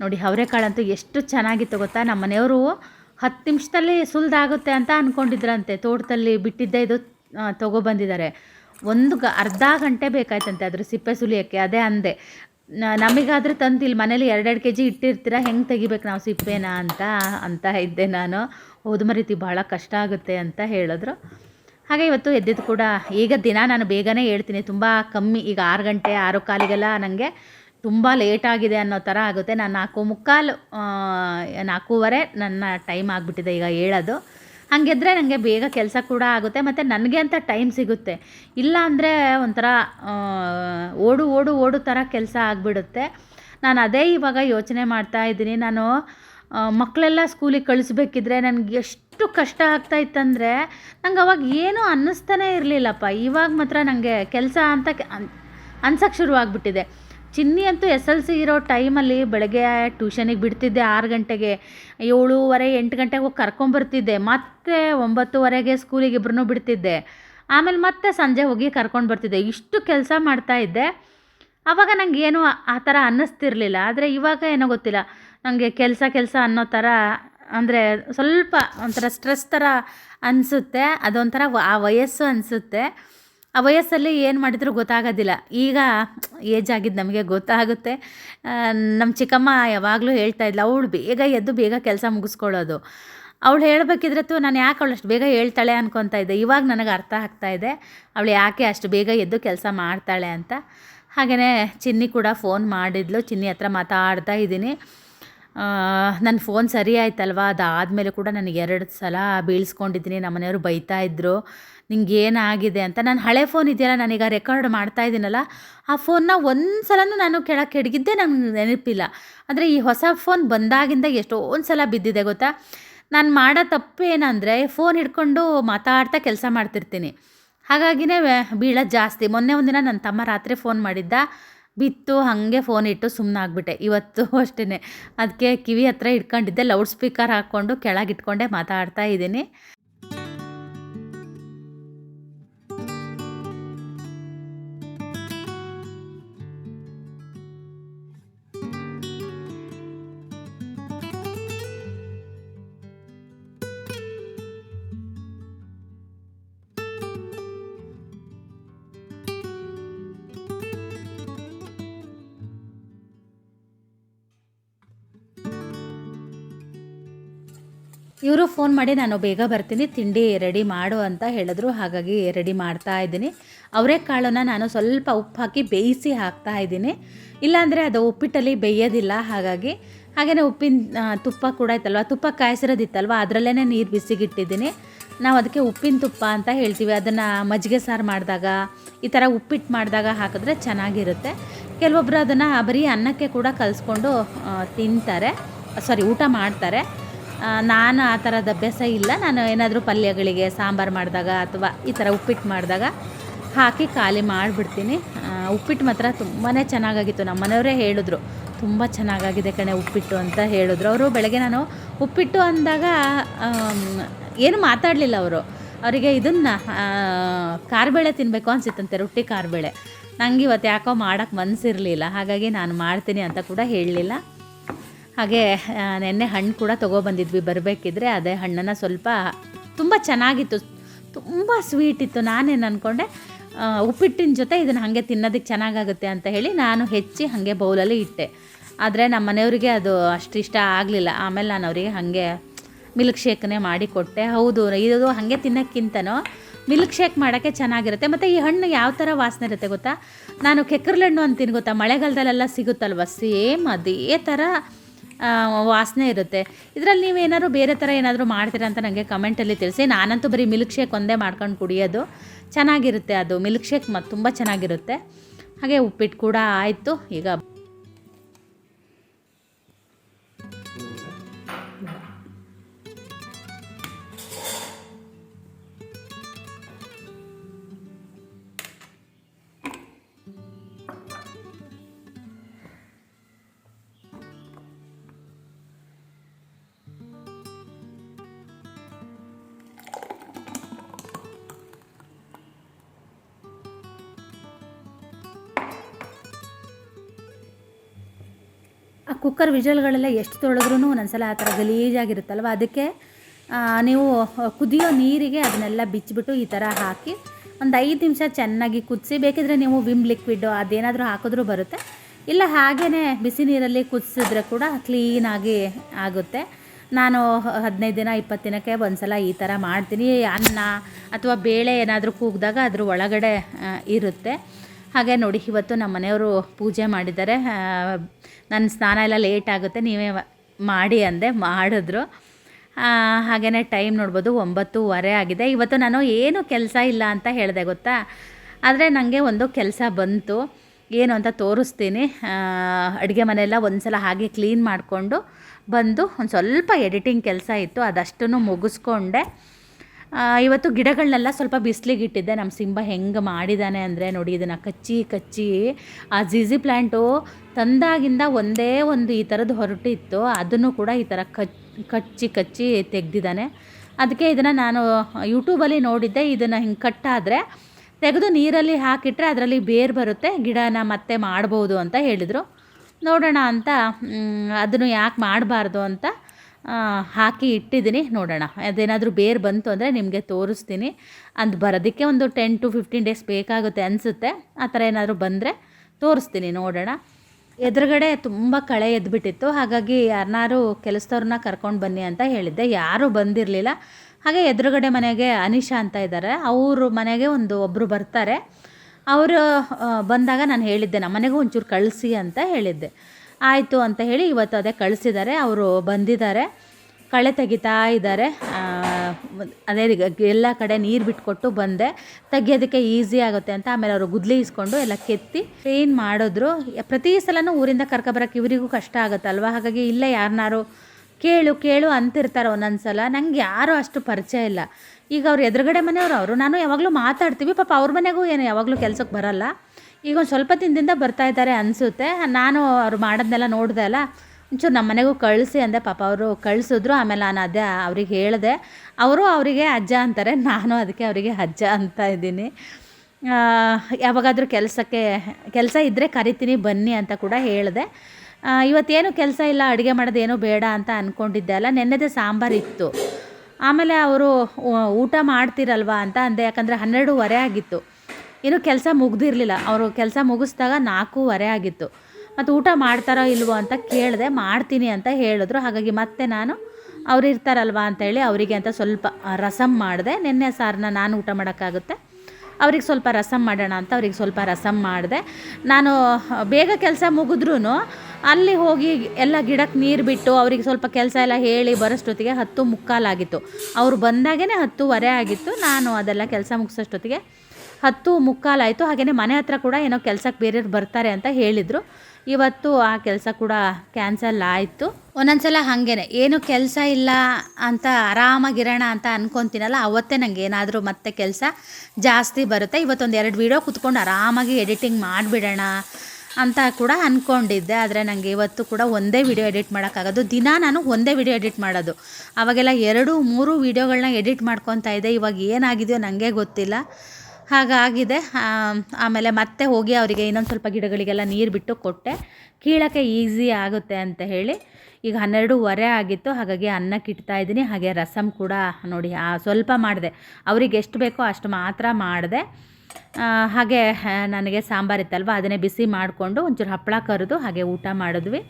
ನೋಡಿ ಅವರೆಕಾಳಂತೂ ಎಷ್ಟು ಚೆನ್ನಾಗಿತ್ತು ಗೊತ್ತಾ? ನಮ್ಮ ಮನೆಯವರು ಹತ್ತು ನಿಮಿಷದಲ್ಲಿ ಸುಲ್ದಾಗುತ್ತೆ ಅಂತ ಅಂದ್ಕೊಂಡಿದ್ರಂತೆ ತೋಟದಲ್ಲಿ ಬಿಟ್ಟಿದ್ದೆ ಇದು ಆ, ತೊಗೊಬಂದಿದ್ದಾರೆ ಒಂದು ಗ ಅರ್ಧ ಗಂಟೆ ಬೇಕಾಯ್ತಂತೆ ಅದ್ರ ಸಿಪ್ಪೆ ಸುಲಿಯೋಕ್ಕೆ. ಅದೇ ಅಂದೆ. ನಮಗಾದ್ರೆ ತಂದು ಇಲ್ಲಿ ಮನೇಲಿ ಎರಡೆರಡು ಕೆ ಜಿ ಇಟ್ಟಿರ್ತೀರ, ಹೆಂಗೆ ತೆಗಿಬೇಕು ನಾವು ಸಿಪ್ಪೆನ ಅಂತ ಅಂತ ಇದ್ದೆ ನಾನು. ಹೋದ ಮರೀತಿ ಭಾಳ ಕಷ್ಟ ಆಗುತ್ತೆ ಅಂತ ಹೇಳಿದ್ರು. ಹಾಗೆ ಇವತ್ತು ಎದ್ದಿದ್ದು ಕೂಡ, ಈಗ ದಿನ ನಾನು ಬೇಗನೆ ಹೇಳ್ತೀನಿ, ತುಂಬ ಕಮ್ಮಿ, ಈಗ ಆರು ಗಂಟೆ, ಆರು ಕಾಲಿಗೆಲ್ಲ ನನಗೆ ತುಂಬ ಲೇಟ್ ಆಗಿದೆ ಅನ್ನೋ ಥರ ಆಗುತ್ತೆ. ನಾನು ನಾಲ್ಕು ಮುಕ್ಕಾಲು ನಾಲ್ಕೂವರೆ ನನ್ನ ಟೈಮ್ ಆಗಿಬಿಟ್ಟಿದೆ ಈಗ ಹೇಳೋದು. ಹಾಗಿದ್ರೆ ನನಗೆ ಬೇಗ ಕೆಲಸ ಕೂಡ ಆಗುತ್ತೆ, ಮತ್ತು ನನಗೆ ಅಂತ ಟೈಮ್ ಸಿಗುತ್ತೆ. ಇಲ್ಲ ಅಂದರೆ ಒಂಥರ ಓಡು ಓಡು ಓಡು ಥರ ಕೆಲಸ ಆಗಿಬಿಡುತ್ತೆ. ನಾನು ಅದೇ ಇವಾಗ ಯೋಚನೆ ಮಾಡ್ತಾ ಇದ್ದೀನಿ. ನಾನು ಮಕ್ಕಳೆಲ್ಲ ಸ್ಕೂಲಿಗೆ ಕಳಿಸ್ಬೇಕಿದ್ರೆ ನನಗೆ ಎಷ್ಟು ಕಷ್ಟ ಆಗ್ತಾ ಇತ್ತಂದರೆ, ನಂಗೆ ಅವಾಗ ಏನೂ ಅನ್ನಿಸ್ತಾನೆ ಇರಲಿಲ್ಲಪ್ಪ. ಇವಾಗ ಮಾತ್ರ ನನಗೆ ಕೆಲಸ ಅಂತ ಅನ್ಸಕ್ಕೆ ಶುರುವಾಗ್ಬಿಟ್ಟಿದೆ ಚಿನ್ನಿ ಅಂತೂ ಎಸ್ ಎಲ್ ಸಿ ಇರೋ ಟೈಮಲ್ಲಿ ಬೆಳಗ್ಗೆ ಟ್ಯೂಷನಿಗೆ ಬಿಡ್ತಿದ್ದೆ ಆರು ಗಂಟೆಗೆ. ಏಳುವರೆ, ಎಂಟು ಗಂಟೆಗೆ ಹೋಗಿ ಕರ್ಕೊಂಬರ್ತಿದ್ದೆ. ಮತ್ತೆ ಒಂಬತ್ತುವರೆಗೆ ಸ್ಕೂಲಿಗೆ ಇಬ್ಬರನ್ನೂ ಬಿಡ್ತಿದ್ದೆ. ಆಮೇಲೆ ಮತ್ತೆ ಸಂಜೆ ಹೋಗಿ ಕರ್ಕೊಂಡು ಬರ್ತಿದ್ದೆ. ಇಷ್ಟು ಕೆಲಸ ಮಾಡ್ತಾ ಇದ್ದೆ. ಆವಾಗ ನಂಗೆ ಏನು ಆ- ಥರ ಅನ್ನಿಸ್ತಿರ್ಲಿಲ್ಲ. ಆದರೆ ಇವಾಗ ಏನೋ ಗೊತ್ತಿಲ್ಲ. ನನಗೆ ಕೆಲಸ ಕೆಲಸ ಅನ್ನೋ ಥರ, ಅಂದರೆ ಸ್ವಲ್ಪ ಒಂಥರ ಸ್ಟ್ರೆಸ್ ಥರ ಅನಿಸುತ್ತೆ. ಅದೊಂಥರ ಆ ವಯಸ್ಸು ಅನಿಸುತ್ತೆ. ಆ ವಯಸ್ಸಲ್ಲಿ ಏನು ಮಾಡಿದರೂ ಗೊತ್ತಾಗೋದಿಲ್ಲ. ಈಗ ಏಜ್ ಆಗಿದ್ದು ನಮಗೆ ಗೊತ್ತಾಗುತ್ತೆ. ನಮ್ಮ ಚಿಕ್ಕಮ್ಮ ಯಾವಾಗಲೂ ಹೇಳ್ತಾ ಇದ್ಲು, ಅವಳು ಬೇಗ ಎದ್ದು ಬೇಗ ಕೆಲಸ ಮುಗಿಸ್ಕೊಳ್ಳೋದು. ಅವಳು ಹೇಳಬೇಕಿದ್ರೆ ತು ನಾನು ಯಾಕೆ ಅವಳು ಅಷ್ಟು ಬೇಗ ಹೇಳ್ತಾಳೆ ಅನ್ಕೊತಾ ಇದ್ದೆ. ಇವಾಗ ನನಗೆ ಅರ್ಥ ಆಗ್ತಾ ಇದೆ. ಅವಳು ಯಾಕೆ ಅಷ್ಟು ಬೇಗ ಎದ್ದು ಕೆಲಸ ಮಾಡ್ತಾಳೆ ಅಂತ. ಹಾಗೆಯೇ ಚಿನ್ನಿ ಕೂಡ ಫೋನ್ ಮಾಡಿದ್ಲು. ಚಿನ್ನಿ ಹತ್ರ ಮಾತಾಡ್ತಾ ಇದ್ದೀನಿ. ನನ್ನ ಫೋನ್ ಸರಿ ಆಯ್ತಲ್ವಾ? ಅದಾದಮೇಲೆ ಕೂಡ ನನಗೆ ಎರಡು ಸಲ ಬೀಳ್ಸ್ಕೊಂಡಿದ್ದೀನಿ. ನಮ್ಮ ಮನೆಯವರು ಬೈತಾ ಇದ್ದರು ನಿಂಗೆ ಏನಾಗಿದೆ ಅಂತ. ನಾನು ಹಳೆ ಫೋನ್ ಇದೆಯಲ್ಲ, ನಾನೀಗ ರೆಕಾರ್ಡ್ ಮಾಡ್ತಾ ಇದ್ದೀನಲ್ಲ, ಆ ಫೋನ್ನ ಒಂದು ಸಲನೂ ನಾನು ಕೆಳಕ್ಕೆ ಕೆಡಗಿದ್ದೆ ನನಗೆ ನೆನಪಿಲ್ಲ. ಅಂದರೆ ಈ ಹೊಸ ಫೋನ್ ಬಂದಾಗಿಂದ ಎಷ್ಟೊಂದು ಸಲ ಬಿದ್ದಿದೆ ಗೊತ್ತಾ? ನಾನು ಮಾಡೋ ತಪ್ಪು ಏನಂದರೆ ಫೋನ್ ಹಿಡ್ಕೊಂಡು ಮಾತಾಡ್ತಾ ಕೆಲಸ ಮಾಡ್ತಿರ್ತೀನಿ. ಹಾಗಾಗಿನೇ ಬೀಳೋದು ಜಾಸ್ತಿ. ಮೊನ್ನೆ ಒಂದಿನ ನನ್ನ ತಮ್ಮ ರಾತ್ರಿ ಫೋನ್ ಮಾಡಿದ್ದ. ಬಿತ್ತು, ಹಾಗೆ ಫೋನ್ ಇಟ್ಟು ಸುಮ್ಮನೆ ಆಗ್ಬಿಟ್ಟೆ. ಇವತ್ತು ಅಷ್ಟೇ ಅದಕ್ಕೆ ಕಿವಿ ಹತ್ರ ಇಟ್ಕೊಂಡಿದ್ದೆ, ಲೌಡ್ ಸ್ಪೀಕರ್ ಹಾಕ್ಕೊಂಡು ಕೆಳಗೆ ಇಟ್ಕೊಂಡೆ ಮಾತಾಡ್ತಾ ಇದ್ದೀನಿ. ಇವರು ಫೋನ್ ಮಾಡಿ, ನಾನು ಬೇಗ ಬರ್ತೀನಿ, ತಿಂಡಿ ರೆಡಿ ಮಾಡು ಅಂತ ಹೇಳಿದ್ರು. ಹಾಗಾಗಿ ರೆಡಿ ಮಾಡ್ತಾ ಇದ್ದೀನಿ. ಅವರೆಕಾಳನ್ನು ನಾನು ಸ್ವಲ್ಪ ಉಪ್ಪು ಹಾಕಿ ಬೇಯಿಸಿ ಹಾಕ್ತಾ ಇದ್ದೀನಿ. ಇಲ್ಲಾಂದರೆ ಅದು ಉಪ್ಪಿಟ್ಟಲ್ಲಿ ಬೇಯೋದಿಲ್ಲ. ಹಾಗಾಗಿ ಹಾಗೆಯೇ ಉಪ್ಪಿನ ತುಪ್ಪ ಕೂಡ ಇತ್ತಲ್ವ ತುಪ್ಪ ಕಾಯಿಸಿರೋದಿತ್ತಲ್ವ? ಅದರಲ್ಲೇ ನೀರು ಬಿಸಿಗಿಟ್ಟಿದ್ದೀನಿ. ನಾವು ಅದಕ್ಕೆ ಉಪ್ಪಿನ ತುಪ್ಪ ಅಂತ ಹೇಳ್ತೀವಿ. ಅದನ್ನು ಮಜ್ಜಿಗೆ ಸಾರು ಮಾಡಿದಾಗ, ಈ ಥರ ಉಪ್ಪಿಟ್ಟು ಮಾಡಿದಾಗ ಹಾಕಿದ್ರೆ ಚೆನ್ನಾಗಿರುತ್ತೆ. ಕೆಲವೊಬ್ಬರು ಅದನ್ನು ಬರೀ ಅನ್ನಕ್ಕೆ ಕೂಡ ಕಲಿಸ್ಕೊಂಡು ತಿಂತಾರೆ. ಸಾರಿ ಊಟ ಮಾಡ್ತಾರೆ. ನಾನು ಆ ಥರದ ಅಭ್ಯಾಸ ಇಲ್ಲ. ನಾನು ಏನಾದರೂ ಪಲ್ಯಗಳಿಗೆ ಸಾಂಬಾರು ಮಾಡಿದಾಗ ಅಥವಾ ಈ ಥರ ಉಪ್ಪಿಟ್ಟು ಮಾಡಿದಾಗ ಹಾಕಿ ಖಾಲಿ ಮಾಡಿಬಿಡ್ತೀನಿ. ಉಪ್ಪಿಟ್ಟು ಮಾತ್ರ ತುಂಬಾ ಚೆನ್ನಾಗಾಗಿತ್ತು. ನಮ್ಮ ಮನೆಯವರೇ ಹೇಳಿದ್ರು, ತುಂಬ ಚೆನ್ನಾಗಾಗಿದೆ ಕಣೆ ಉಪ್ಪಿಟ್ಟು ಅಂತ ಹೇಳಿದ್ರು. ಅವರು ಬೆಳಗ್ಗೆ ನಾನು ಉಪ್ಪಿಟ್ಟು ಅಂದಾಗ ಏನು ಮಾತಾಡಲಿಲ್ಲ ಅವರು. ಅವರಿಗೆ ಇದನ್ನು ಕಾರ್ಬೇಳೆ ತಿನ್ನಬೇಕು ಅನಿಸಿತ್ತಂತೆ, ರೊಟ್ಟಿ ಕಾರ್ಬೇಳೆ. ನನಗೆ ಇವತ್ತು ಯಾಕೋ ಮಾಡೋಕ್ಕೆ ಮನಸ್ಸಿರಲಿಲ್ಲ ಹಾಗಾಗಿ ನಾನು ಮಾಡ್ತೀನಿ ಅಂತ ಕೂಡ ಹೇಳಲಿಲ್ಲ ಹಾಗೆ ನೆನ್ನೆ ಹಣ್ಣು ಕೂಡ ತೊಗೊಬಂದಿದ್ವಿ. ಬರಬೇಕಿದ್ರೆ ಅದೇ ಹಣ್ಣನ್ನು ಸ್ವಲ್ಪ ತುಂಬ ಚೆನ್ನಾಗಿತ್ತು. ತುಂಬ ಸ್ವೀಟ್ ಇತ್ತು. ನಾನೇನು ಅಂದ್ಕೊಂಡೆ ಉಪ್ಪಿಟ್ಟಿನ ಜೊತೆ ಇದನ್ನು ಹಾಗೆ ತಿನ್ನೋದಕ್ಕೆ ಚೆನ್ನಾಗಾಗುತ್ತೆ ಅಂತ ಹೇಳಿ ನಾನು ಹೆಚ್ಚಿ ಹಾಗೆ ಬೌಲಲ್ಲಿ ಇಟ್ಟೆ. ಆದರೆ ನಮ್ಮ ಮನೆಯವರಿಗೆ ಅದು ಅಷ್ಟು ಇಷ್ಟ ಆಗಲಿಲ್ಲ. ಆಮೇಲೆ ನಾನು ಅವರಿಗೆ ಹಾಗೆ ಮಿಲ್ಕ್ ಶೇಕ್ನೇ ಮಾಡಿಕೊಟ್ಟೆ ಹೌದು, ಇದು ಹಾಗೆ ತಿನ್ನೋಕ್ಕಿಂತನೂ ಮಿಲ್ಕ್ ಶೇಕ್ ಮಾಡೋಕ್ಕೆ ಚೆನ್ನಾಗಿರುತ್ತೆ. ಮತ್ತು ಈ ಹಣ್ಣು ಯಾವ ಥರ ವಾಸನೆ ಇರುತ್ತೆ ಗೊತ್ತಾ? ನಾನು ಕೆಕ್ಕರ್ಲಣ್ಣು ಅಂತೀನಿ ಗೊತ್ತಾ? ಮಳೆಗಾಲದಲ್ಲೆಲ್ಲ ಸಿಗುತ್ತಲ್ವ? ಸೇಮ್ ಅದೇ ಥರ ವಾಸನೆ ಇರುತ್ತೆ. ಇದರಲ್ಲಿ ನೀವೇನಾದ್ರು ಬೇರೆ ಥರ ಏನಾದರೂ ಮಾಡ್ತೀರಾ ಅಂತ ನನಗೆ ಕಮೆಂಟಲ್ಲಿ ತಿಳಿಸಿ. ನಾನಂತೂ ಬರೀ ಮಿಲ್ಕ್ ಶೇಕ್ ಒಂದೇ ಮಾಡ್ಕೊಂಡು ಕುಡಿಯೋದು. ಚೆನ್ನಾಗಿರುತ್ತೆ ಅದು. ಮಿಲ್ಕ್ ಶೇಕ್ ಮತ್ತು ತುಂಬ ಚೆನ್ನಾಗಿರುತ್ತೆ. ಹಾಗೆ ಉಪ್ಪಿಟ್ಟು ಕೂಡ ಆಯಿತು. ಈಗ ಕುಕ್ಕರ್ ವಿಜಲ್ಗಳೆಲ್ಲ ಎಷ್ಟು ತೊಳೆದ್ರೂ ಒಂದೊಂದ್ಸಲ ಆ ಥರ ಗಲೀಜಾಗಿರುತ್ತಲ್ವ? ಅದಕ್ಕೆ ನೀವು ಕುದಿಯೋ ನೀರಿಗೆ ಅದನ್ನೆಲ್ಲ ಬಿಚ್ಚಿಬಿಟ್ಟು ಈ ಥರ ಹಾಕಿ ಒಂದು ಐದು ನಿಮಿಷ ಚೆನ್ನಾಗಿ ಕುದಿಸಿ, ಬೇಕಿದ್ರೆ ನೀವು ವಿಮ್ ಲಿಕ್ವಿಡ್ಡು ಅದೇನಾದರೂ ಹಾಕಿದ್ರೂ ಬರುತ್ತೆ. ಇಲ್ಲ ಹಾಗೇ ಬಿಸಿ ನೀರಲ್ಲಿ ಕುದಿಸಿದ್ರೆ ಕೂಡ ಕ್ಲೀನಾಗಿ ಆಗುತ್ತೆ. ನಾನು ಹದಿನೈದು ದಿನ, ಇಪ್ಪತ್ತು ದಿನಕ್ಕೆ ಒಂದ್ಸಲ ಈ ಥರ ಮಾಡ್ತೀನಿ. ಅನ್ನ ಅಥವಾ ಬೇಳೆ ಏನಾದರೂ ಕೂಗಿದಾಗ ಅದ್ರ ಒಳಗಡೆ ಇರುತ್ತೆ. ಹಾಗೆ ನೋಡಿ, ಇವತ್ತು ನಮ್ಮ ಮನೆಯವರು ಪೂಜೆ ಮಾಡಿದ್ದಾರೆ. ನನ್ನ ಸ್ನಾನ ಎಲ್ಲ ಲೇಟ್ ಆಗುತ್ತೆ, ನೀವೇ ಮಾಡಿ ಅಂದೆ, ಮಾಡಿದ್ರು. ಹಾಗೆಯೇ ಟೈಮ್ ನೋಡ್ಬೋದು, ಒಂಬತ್ತೂವರೆ ಆಗಿದೆ. ಇವತ್ತು ನಾನು ಏನು ಕೆಲಸ ಇಲ್ಲ ಅಂತ ಹೇಳಿದೆ, ಗೊತ್ತಾ? ಆದರೆ ನನಗೆ ಒಂದು ಕೆಲಸ ಬಂತು. ಏನು ಅಂತ ತೋರಿಸ್ತೀನಿ. ಅಡುಗೆ ಮನೆಯೆಲ್ಲ ಒಂದು ಸಲ ಹಾಗೆ ಕ್ಲೀನ್ ಮಾಡಿಕೊಂಡು ಬಂದು, ಒಂದು ಸ್ವಲ್ಪ ಎಡಿಟಿಂಗ್ ಕೆಲಸ ಇತ್ತು, ಅದಷ್ಟನ್ನು ಮುಗಿಸ್ಕೊಂಡೆ. ಇವತ್ತು ಗಿಡಗಳನ್ನೆಲ್ಲ ಸ್ವಲ್ಪ ಬಿಸಿಲಿಗೆ ಇಟ್ಟಿದ್ದೆ ನಮ್ಮ ಸಿಂಬ ಹೆಂಗೆ ಮಾಡಿದ್ದಾನೆ ಅಂದರೆ ನೋಡಿ, ಇದನ್ನು ಕಚ್ಚಿ ಕಚ್ಚಿ ಆ ಜಿಜಿ ಪ್ಲ್ಯಾಂಟು ತಂದಾಗಿಂದ ಒಂದೇ ಒಂದು ಈ ಥರದ್ದು ಹೊರಟಿತ್ತು. ಅದನ್ನು ಕೂಡ ಈ ಥರ ಕಚ್, ಕಚ್ಚಿ ಕಚ್ಚಿ ತೆಗೆದಿದ್ದಾನೆ. ಅದಕ್ಕೆ ಇದನ್ನು ನಾನು ಯೂಟ್ಯೂಬಲ್ಲಿ ನೋಡಿದ್ದೆ. ಇದನ್ನು ಹಿಂಗೆ ಕಟ್ಟಾದರೆ ತೆಗೆದು ನೀರಲ್ಲಿ ಹಾಕಿಟ್ರೆ ಅದರಲ್ಲಿ ಬೇರು ಬರುತ್ತೆ, ಗಿಡನ ಮತ್ತೆ ಮಾಡ್ಬೋದು ಅಂತ ಹೇಳಿದರು. ನೋಡೋಣ ಅಂತ ಅದನ್ನು ಯಾಕೆ ಮಾಡಬಾರ್ದು ಅಂತ ಹಾಕಿ ಇಟ್ಟಿದ್ದೀನಿ. ನೋಡೋಣ. ಅದೇನಾದರೂ ಬೇರು ಬಂತು ಅಂದರೆ ನಿಮಗೆ ತೋರಿಸ್ತೀನಿ. ಅದು ಬರೋದಕ್ಕೆ ಒಂದು ಟೆನ್ ಟು ಫಿಫ್ಟೀನ್ ಡೇಸ್ ಬೇಕಾಗುತ್ತೆ ಅನಿಸುತ್ತೆ. ಆ ಥರ ಏನಾದರೂ ಬಂದರೆ ತೋರಿಸ್ತೀನಿ. ನೋಡೋಣ. ಎದುರುಗಡೆ ತುಂಬ ಕಳೆ ಎದ್ಬಿಟ್ಟಿತ್ತು. ಹಾಗಾಗಿ ಯಾರನ್ನಾರು ಕೆಲಸದವ್ರನ್ನ ಕರ್ಕೊಂಡು ಬನ್ನಿ ಅಂತ ಹೇಳಿದ್ದೆ. ಯಾರೂ ಬಂದಿರಲಿಲ್ಲ. ಹಾಗೆ ಎದುರುಗಡೆ ಮನೆಗೆ ಅನಿಶಾ ಅಂತ ಇದ್ದಾರೆ ಅವರು ಮನೆಗೆ ಒಂದು ಒಬ್ಬರು ಬರ್ತಾರೆ. ಅವರು ಬಂದಾಗ ನಾನು ಹೇಳಿದ್ದೆ ನಮ್ಮ ಮನೆಗೂ ಒಂಚೂರು ಕಳಿಸಿ ಅಂತ ಹೇಳಿದ್ದೆ. ಆಯಿತು ಅಂತ ಹೇಳಿ ಇವತ್ತು ಅದೇ ಕಳಿಸಿದ್ದಾರೆ. ಅವರು ಬಂದಿದ್ದಾರೆ. ಕಳೆ ತೆಗಿತಾ ಇದ್ದಾರೆ. ಅದೇ ಎಲ್ಲ ಕಡೆ ನೀರು ಬಿಟ್ಕೊಟ್ಟು ಬಂದೆ. ತೆಗಿಯೋದಕ್ಕೆ ಈಸಿ ಆಗುತ್ತೆ ಅಂತ ಆಮೇಲೆ ಅವರು ಗುದ್ಲಿ ಇಸ್ಕೊಂಡು ಎಲ್ಲ ಕೆತ್ತಿ ಕ್ಲೀನ್ ಮಾಡಿದ್ರು. ಪ್ರತಿ ಸಲನೂ ಊರಿಂದ ಕರ್ಕೊಬರಕ್ಕೆ ಇವರಿಗೂ ಕಷ್ಟ ಆಗುತ್ತಲ್ವ? ಹಾಗಾಗಿ ಇಲ್ಲೇ ಯಾರನ್ನಾರು ಕೇಳು ಕೇಳು ಅಂತಿರ್ತಾರೆ ಒಂದೊಂದು ಸಲ ನಂಗೆ ಯಾರೂ ಅಷ್ಟು ಪರಿಚಯ ಇಲ್ಲ. ಈಗ ಅವ್ರು ಎದುರುಗಡೆ ಮನೆಯವರು ಅವರು. ನಾನು ಯಾವಾಗಲೂ ಮಾತಾಡ್ತೀವಿ. ಪಾಪ ಅವ್ರ ಮನೆಗೂ ಏನು ಯಾವಾಗಲೂ ಕೆಲಸಕ್ಕೆ ಬರಲ್ಲ. ಈಗ ಒಂದು ಸ್ವಲ್ಪ ದಿನದಿಂದ ಬರ್ತಾ ಇದ್ದಾರೆ ಅನಿಸುತ್ತೆ. ನಾನು ಅವ್ರು ಮಾಡೋದನ್ನೆಲ್ಲ ನೋಡಿದೆ ಅಲ್ಲ. ಒಂಚೂರು ನಮ್ಮ ಮನೆಗೂ ಕಳಿಸಿ ಅಂದೆ. ಪಾಪ ಅವರು ಕಳಿಸಿದ್ರು. ಆಮೇಲೆ ನಾನು ಅದೇ ಅವ್ರಿಗೆ ಹೇಳಿದೆ. ಅವರು ಅವರಿಗೆ ಅಜ್ಜ ಅಂತಾರೆ. ನಾನು ಅದಕ್ಕೆ ಅವರಿಗೆ ಅಜ್ಜ ಅಂತ ಇದ್ದೀನಿ. ಯಾವಾಗಾದರೂ ಕೆಲಸಕ್ಕೆ, ಕೆಲಸ ಇದ್ದರೆ ಕರಿತೀನಿ, ಬನ್ನಿ ಅಂತ ಕೂಡ ಹೇಳಿದೆ. ಇವತ್ತೇನು ಕೆಲಸ ಇಲ್ಲ, ಅಡುಗೆ ಮಾಡೋದೇನು ಬೇಡ ಅಂತ ಅಂದ್ಕೊಂಡಿದ್ದೆ ಅಲ್ಲ. ನೆನ್ನೆದೇ ಸಾಂಬಾರು ಇತ್ತು. ಆಮೇಲೆ ಅವರು ಊಟ ಮಾಡ್ತಿರಲ್ವಾ ಅಂತ ಅಂದೆ. ಯಾಕಂದರೆ ಹನ್ನೆರಡೂವರೆ ಆಗಿತ್ತು. ಇನ್ನೂ ಕೆಲಸ ಮುಗ್ದಿರಲಿಲ್ಲ. ಅವರು ಕೆಲಸ ಮುಗಿಸ್ದಾಗ ನಾಲ್ಕೂವರೆ ಆಗಿತ್ತು. ಮತ್ತು ಊಟ ಮಾಡ್ತಾರೋ ಇಲ್ವೋ ಅಂತ ಕೇಳಿದೆ, ಮಾಡ್ತೀನಿ ಅಂತ ಹೇಳಿದ್ರು. ಹಾಗಾಗಿ ಮತ್ತೆ ನಾನು ಅವ್ರು ಇರ್ತಾರಲ್ವಾ ಅಂತೇಳಿ ಅವರಿಗೆ ಅಂತ ಸ್ವಲ್ಪ ರಸಂ ಮಾಡಿದೆ. ನಿನ್ನೆ ಸಾರನ್ನ ನಾನು ಊಟ ಮಾಡೋಕ್ಕಾಗುತ್ತೆ. ಅವ್ರಿಗೆ ಸ್ವಲ್ಪ ರಸಮ್ ಮಾಡೋಣ ಅಂತ ಅವ್ರಿಗೆ ಸ್ವಲ್ಪ ರಸಮ್ ಮಾಡಿದೆ. ನಾನು ಬೇಗ ಕೆಲಸ ಮುಗಿದ್ರೂ ಅಲ್ಲಿ ಹೋಗಿ ಎಲ್ಲ ಗಿಡಕ್ಕೆ ನೀರು ಬಿಟ್ಟು ಅವ್ರಿಗೆ ಸ್ವಲ್ಪ ಕೆಲಸ ಎಲ್ಲ ಹೇಳಿ ಬರೋಷ್ಟೊತ್ತಿಗೆ ಹತ್ತು ಮುಕ್ಕಾಲಾಗಿತ್ತು. ಅವ್ರು ಬಂದಾಗೇ ಹತ್ತುವರೆ ಆಗಿತ್ತು. ನಾನು ಅದೆಲ್ಲ ಕೆಲಸ ಮುಗಿಸೋಷ್ಟೊತ್ತಿಗೆ ಹತ್ತು ಮುಕ್ಕಾಲಾಯಿತು ಹಾಗೆಯೇ ಮನೆ ಹತ್ರ ಕೂಡ ಏನೋ ಕೆಲಸಕ್ಕೆ ಬೇರೆಯವ್ರು ಬರ್ತಾರೆ ಅಂತ ಹೇಳಿದರು. ಇವತ್ತು ಆ ಕೆಲಸ ಕೂಡ ಕ್ಯಾನ್ಸಲ್ ಆಯಿತು. ಒಂದೊಂದ್ಸಲ ಹಾಗೇನೆ, ಏನು ಕೆಲಸ ಇಲ್ಲ ಅಂತ ಆರಾಮಾಗಿರೋಣ ಅಂತ ಅನ್ಕೊತೀನಲ್ಲ, ಅವತ್ತೇ ನನಗೆ ಏನಾದರೂ ಮತ್ತೆ ಕೆಲಸ ಜಾಸ್ತಿ ಬರುತ್ತೆ. ಇವತ್ತೊಂದು ಎರಡು ವೀಡಿಯೋ ಕುತ್ಕೊಂಡು ಆರಾಮಾಗಿ ಎಡಿಟಿಂಗ್ ಮಾಡಿಬಿಡೋಣ ಅಂತ ಕೂಡ ಅಂದ್ಕೊಂಡಿದ್ದೆ ಆದರೆ ನನಗೆ ಇವತ್ತು ಕೂಡ ಒಂದೇ ವಿಡಿಯೋ ಎಡಿಟ್ ಮಾಡೋಕ್ಕಾಗೋದು. ದಿನ ನಾನು ಒಂದೇ ವಿಡಿಯೋ ಎಡಿಟ್ ಮಾಡೋದು. ಅವಾಗೆಲ್ಲ ಎರಡು, ಮೂರು ವೀಡಿಯೋಗಳನ್ನ ಎಡಿಟ್ ಮಾಡ್ಕೊತಾ ಇದ್ದೆ. ಇವಾಗ ಏನಾಗಿದೆಯೋ ನನಗೆ ಗೊತ್ತಿಲ್ಲ. ಹಾಗಾಗಿದೆ. ಆಮ್, ಆಮೇಲೆ ಮತ್ತೆ ಹೋಗಿ ಅವರಿಗೆ ಇನ್ನೊಂದು ಸ್ವಲ್ಪ ಗಿಡಗಳಿಗೆಲ್ಲ ನೀರು ಬಿಟ್ಟು ಕೊಟ್ಟೆ. ಕೀಳೋಕ್ಕೆ ಈಸಿ ಆಗುತ್ತೆ ಅಂತ ಹೇಳಿ ಈಗ ಹನ್ನೆರಡೂವರೆ ಆಗಿತ್ತು. ಹಾಗಾಗಿ ಅನ್ನಕ್ಕೆ ಇಡ್ತಾ ಇದ್ದೀನಿ. ಹಾಗೆ ರಸಮ್ ಕೂಡ ನೋಡಿ ಸ್ವಲ್ಪ ಮಾಡಿದೆ. ಅವ್ರಿಗೆ ಎಷ್ಟು ಬೇಕೋ ಅಷ್ಟು ಮಾತ್ರ ಮಾಡಿದೆ. ಹಾಗೆ ನನಗೆ ಸಾಂಬಾರಿತ್ತಲ್ವ ಅದನ್ನೇ ಬಿಸಿ ಮಾಡಿಕೊಂಡು ಒಂಚೂರು ಹಪ್ಪಳ ಕರೆದು ಹಾಗೆ ಊಟ ಮಾಡಿದ್ವಿ.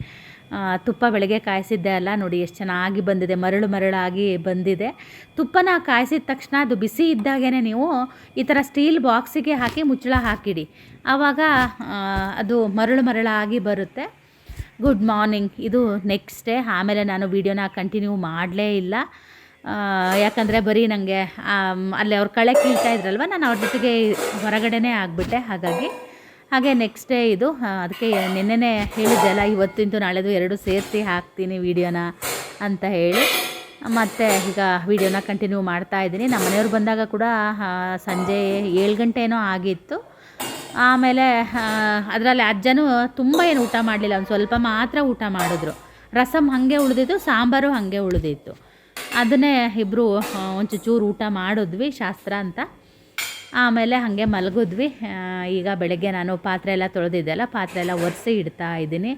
ತುಪ್ಪ ಬೆಳಗ್ಗೆ ಕಾಯಿಸಿದ್ದೆ ಅಲ್ಲ ನೋಡಿ, ಎಷ್ಟು ಚೆನ್ನಾಗಿ ಬಂದಿದೆ, ಮರಳು ಮರಳಾಗಿ ಬಂದಿದೆ. ತುಪ್ಪನ ಕಾಯಿಸಿದ ತಕ್ಷಣ ಅದು ಬಿಸಿ ಇದ್ದಾಗೇ ನೀವು ಈ ಥರ ಸ್ಟೀಲ್ ಬಾಕ್ಸಿಗೆ ಹಾಕಿ ಮುಚ್ಚಳ ಹಾಕಿಡಿ. ಆವಾಗ ಅದು ಮರಳು ಮರಳಾಗಿ ಬರುತ್ತೆ. ಗುಡ್ ಮಾರ್ನಿಂಗ್ ಇದು ನೆಕ್ಸ್ಟ್ ಡೇ ಆಮೇಲೆ ನಾನು ವೀಡಿಯೋನ ಕಂಟಿನ್ಯೂ ಮಾಡಲೇ ಇಲ್ಲ. ಯಾಕಂದರೆ ಬರೀ ನನಗೆ ಅಲ್ಲಿ ಅವ್ರ ಕಳೆ ಕೀಳ್ತಾ ಇದ್ರಲ್ವ, ನಾನು ಅವ್ರ ಜೊತೆಗೆ ಹೊರಗಡೆನೇ ಆಗಿಬಿಟ್ಟೆ. ಹಾಗಾಗಿ ಹಾಗೆ ನೆಕ್ಸ್ಟ್ ಡೇ ಇದು ಅದಕ್ಕೆ ನಿನ್ನೆನೇ ಹೇಳಿದ್ದೆ ಅಲ್ಲ, ಇವತ್ತಿಂದು ನಾಳೆದು ಎರಡು ಸೇರಿಸಿ ಹಾಕ್ತೀನಿ ವೀಡಿಯೋನ ಅಂತ ಹೇಳಿ. ಮತ್ತು ಈಗ ವೀಡಿಯೋನ ಕಂಟಿನ್ಯೂ ಮಾಡ್ತಾ ಇದ್ದೀನಿ. ನಮ್ಮ ಮನೆಯವ್ರು ಬಂದಾಗ ಕೂಡ ಸಂಜೆ ಏಳು ಗಂಟೆ ಏನೋ ಆಗಿತ್ತು. ಆಮೇಲೆ ಅದರಲ್ಲಿ ಅಜ್ಜನೂ ತುಂಬ ಏನು ಊಟ ಮಾಡಲಿಲ್ಲ. ಒಂದು ಸ್ವಲ್ಪ ಮಾತ್ರ ಊಟ ಮಾಡಿದ್ರು. ರಸಮ್ ಹಾಗೆ ಉಳಿದಿತ್ತು ಸಾಂಬಾರು ಹಾಗೆ ಉಳಿದಿತ್ತು. ಅದನ್ನೇ ಇಬ್ಬರು ಒಂಚೂರು ಊಟ ಮಾಡಿದ್ವಿ, ಶಾಸ್ತ್ರ ಅಂತ. ಆಮೇಲೆ ಹಾಗೆ ಮಲಗಿದ್ವಿ. ಈಗ ಬೆಳಗ್ಗೆ ನಾನು ಪಾತ್ರೆ ಎಲ್ಲ ತೊಳೆದಿದ್ದೆಲ್ಲ ಪಾತ್ರೆ ಎಲ್ಲ ಒರೆಸಿ ಇಡ್ತಾ ಇದ್ದೀನಿ.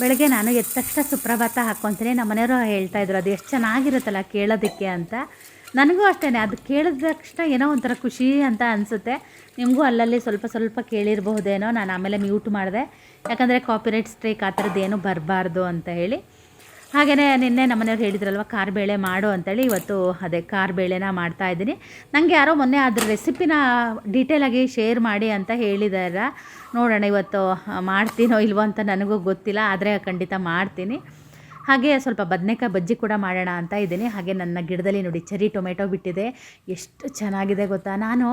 ಬೆಳಗ್ಗೆ ನಾನು ಎದ್ದ ತಕ್ಷಣ ಸುಪ್ರಭಾತ ಹಾಕ್ಕೊತೀನಿ ನಮ್ಮ ಮನೆಯವರು ಹೇಳ್ತಾ ಇದ್ರು, ಅದು ಎಷ್ಟು ಚೆನ್ನಾಗಿರುತ್ತಲ್ಲ ಕೇಳೋದಕ್ಕೆ ಅಂತ. ನನಗೂ ಅಷ್ಟೇ ಅದು ಕೇಳಿದ ತಕ್ಷಣ ಏನೋ ಒಂಥರ ಖುಷಿ ಅಂತ ಅನಿಸುತ್ತೆ. ನಿಮಗೂ ಅಲ್ಲಲ್ಲಿ ಸ್ವಲ್ಪ ಸ್ವಲ್ಪ ಕೇಳಿರಬಹುದೇನೋ, ನಾನು ಆಮೇಲೆ ಮ್ಯೂಟ್ ಮಾಡಿದೆ. ಯಾಕಂದರೆ ಕಾಪಿರೈಟ್ ಸ್ಟ್ರೈಕ್ ಆ ಥರದ್ದು ಏನೂ ಬರಬಾರ್ದು ಅಂತ ಹೇಳಿ. ಹಾಗೆಯೇ ನಿನ್ನೆ ನಮ್ಮನೆಯವ್ರು ಹೇಳಿದ್ರಲ್ವ ಕಾರ್ಬೇಳೆ ಮಾಡು ಅಂತೇಳಿ ಇವತ್ತು ಅದೇ ಖಾರ ಮಾಡ್ತಾ ಇದ್ದೀನಿ. ನನಗೆ ಯಾರೋ ಮೊನ್ನೆ ಅದ್ರ ರೆಸಿಪಿನ ಡೀಟೇಲಾಗಿ ಶೇರ್ ಮಾಡಿ ಅಂತ ಹೇಳಿದಾರ. ನೋಡೋಣ ಇವತ್ತು ಮಾಡ್ತೀನೋ ಇಲ್ವೋ ಅಂತ ನನಗೂ ಗೊತ್ತಿಲ್ಲ, ಆದರೆ ಖಂಡಿತ ಮಾಡ್ತೀನಿ. ಹಾಗೆ ಸ್ವಲ್ಪ ಬದನೆಕಾಯಿ ಬಜ್ಜಿ ಕೂಡ ಮಾಡೋಣ ಅಂತ ಇದ್ದೀನಿ. ಹಾಗೆ ನನ್ನ ಗಿಡದಲ್ಲಿ ನೋಡಿ ಚೆರಿ ಟೊಮೆಟೊ ಬಿಟ್ಟಿದೆ. ಎಷ್ಟು ಚೆನ್ನಾಗಿದೆ ಗೊತ್ತಾ? ನಾನು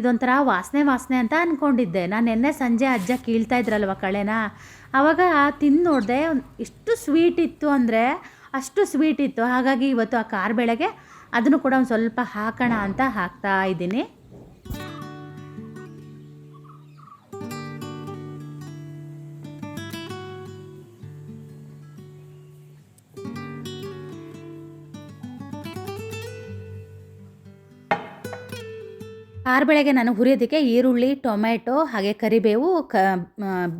ಇದೊಂಥರ ವಾಸನೆ ವಾಸನೆ ಅಂತ ಅಂದ್ಕೊಂಡಿದ್ದೆ ನಾನು ನಿನ್ನೆ ಸಂಜೆ ಅಜ್ಜ ಕೀಳ್ತಾ ಇದ್ರಲ್ವ ಕಳೆನ? ಆವಾಗ ತಿಂದು ನೋಡಿದೆ ಎಷ್ಟು ಸ್ವೀಟ್ ಇತ್ತು ಅಂದರೆ ಅಷ್ಟು ಸ್ವೀಟ್ ಇತ್ತು. ಹಾಗಾಗಿ ಇವತ್ತು ಆ ಕಾರ್ ಬೆಳೆಗೆ ಅದನ್ನು ಕೂಡ ಒಂದು ಸ್ವಲ್ಪ ಹಾಕೋಣ ಅಂತ ಹಾಕ್ತಾ ಇದ್ದೀನಿ. ಕಾರ್ ಬೆಳಗ್ಗೆ ನಾನು ಹುರಿಯೋದಕ್ಕೆ ಈರುಳ್ಳಿ ಟೊಮೆಟೊ ಹಾಗೆ ಕರಿಬೇವು, ಕ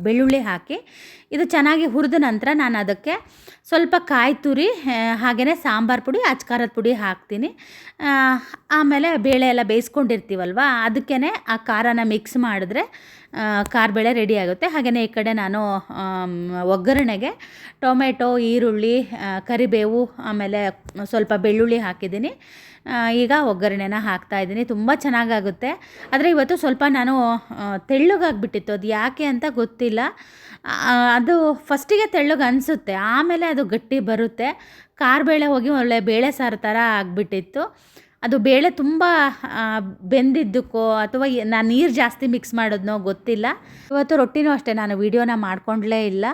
ಬೆಳ್ಳುಳ್ಳಿ ಹಾಕಿ ಇದು ಚೆನ್ನಾಗಿ ಹುರಿದ ನಂತರ ನಾನು ಅದಕ್ಕೆ ಸ್ವಲ್ಪ ಕಾಯಿ ತುರಿ ಹಾಗೆಯೇ ಸಾಂಬಾರು ಪುಡಿ ಅಚ್ಕಾರದ ಪುಡಿ ಹಾಕ್ತೀನಿ. ಆಮೇಲೆ ಬೇಳೆ ಎಲ್ಲ ಬೇಯಿಸ್ಕೊಂಡಿರ್ತೀವಲ್ವ ಅದಕ್ಕೇ ಆ ಖಾರನ ಮಿಕ್ಸ್ ಮಾಡಿದ್ರೆ ಆ, ಕಾರ್ ಬೇಳೆ ರೆಡಿ ಆಗುತ್ತೆ. ಹಾಗೆಯೇ ಈ ಕಡೆ ನಾನು ಒಗ್ಗರಣೆಗೆ ಟೊಮೆಟೊ ಈರುಳ್ಳಿ ಕರಿಬೇವು ಆಮೇಲೆ ಸ್ವಲ್ಪ ಬೆಳ್ಳುಳ್ಳಿ ಹಾಕಿದ್ದೀನಿ. ಈಗ ಒಗ್ಗರಣೆನ ಹಾಕ್ತಾ ಇದ್ದೀನಿ. ತುಂಬ ಚೆನ್ನಾಗಾಗುತ್ತೆ. ಆದರೆ ಇವತ್ತು ಸ್ವಲ್ಪ ನಾನು ತೆಳ್ಳಗಾಗ್ಬಿಟ್ಟಿತ್ತು. ಅದು ಯಾಕೆ ಅಂತ ಗೊತ್ತಿಲ್ಲ. ಅದು ಫಸ್ಟಿಗೆ ತೆಳ್ಳಗೆ ಅನಿಸುತ್ತೆ. ಆಮೇಲೆ ಅದು ಗಟ್ಟಿ ಬರುತ್ತೆ. ಕಾರ್ ಬೇಳೆ ಹೋಗಿ ಒಳ್ಳೆ ಬೇಳೆ ಸಾರು ಥರ ಆಗಿಬಿಟ್ಟಿತ್ತು. ಅದು ಬೇಳೆ ತುಂಬ ಬೆಂದಿದ್ದಕ್ಕೋ ಅಥವಾ ನಾನು ನೀರು ಜಾಸ್ತಿ ಮಿಕ್ಸ್ ಮಾಡೋದನ್ನೋ ಗೊತ್ತಿಲ್ಲ. ಇವತ್ತು ರೊಟ್ಟಿನೂ ಅಷ್ಟೇ, ನಾನು ವೀಡಿಯೋನ ಮಾಡ್ಕೊಂಡ್ಲೇ ಇಲ್ಲ.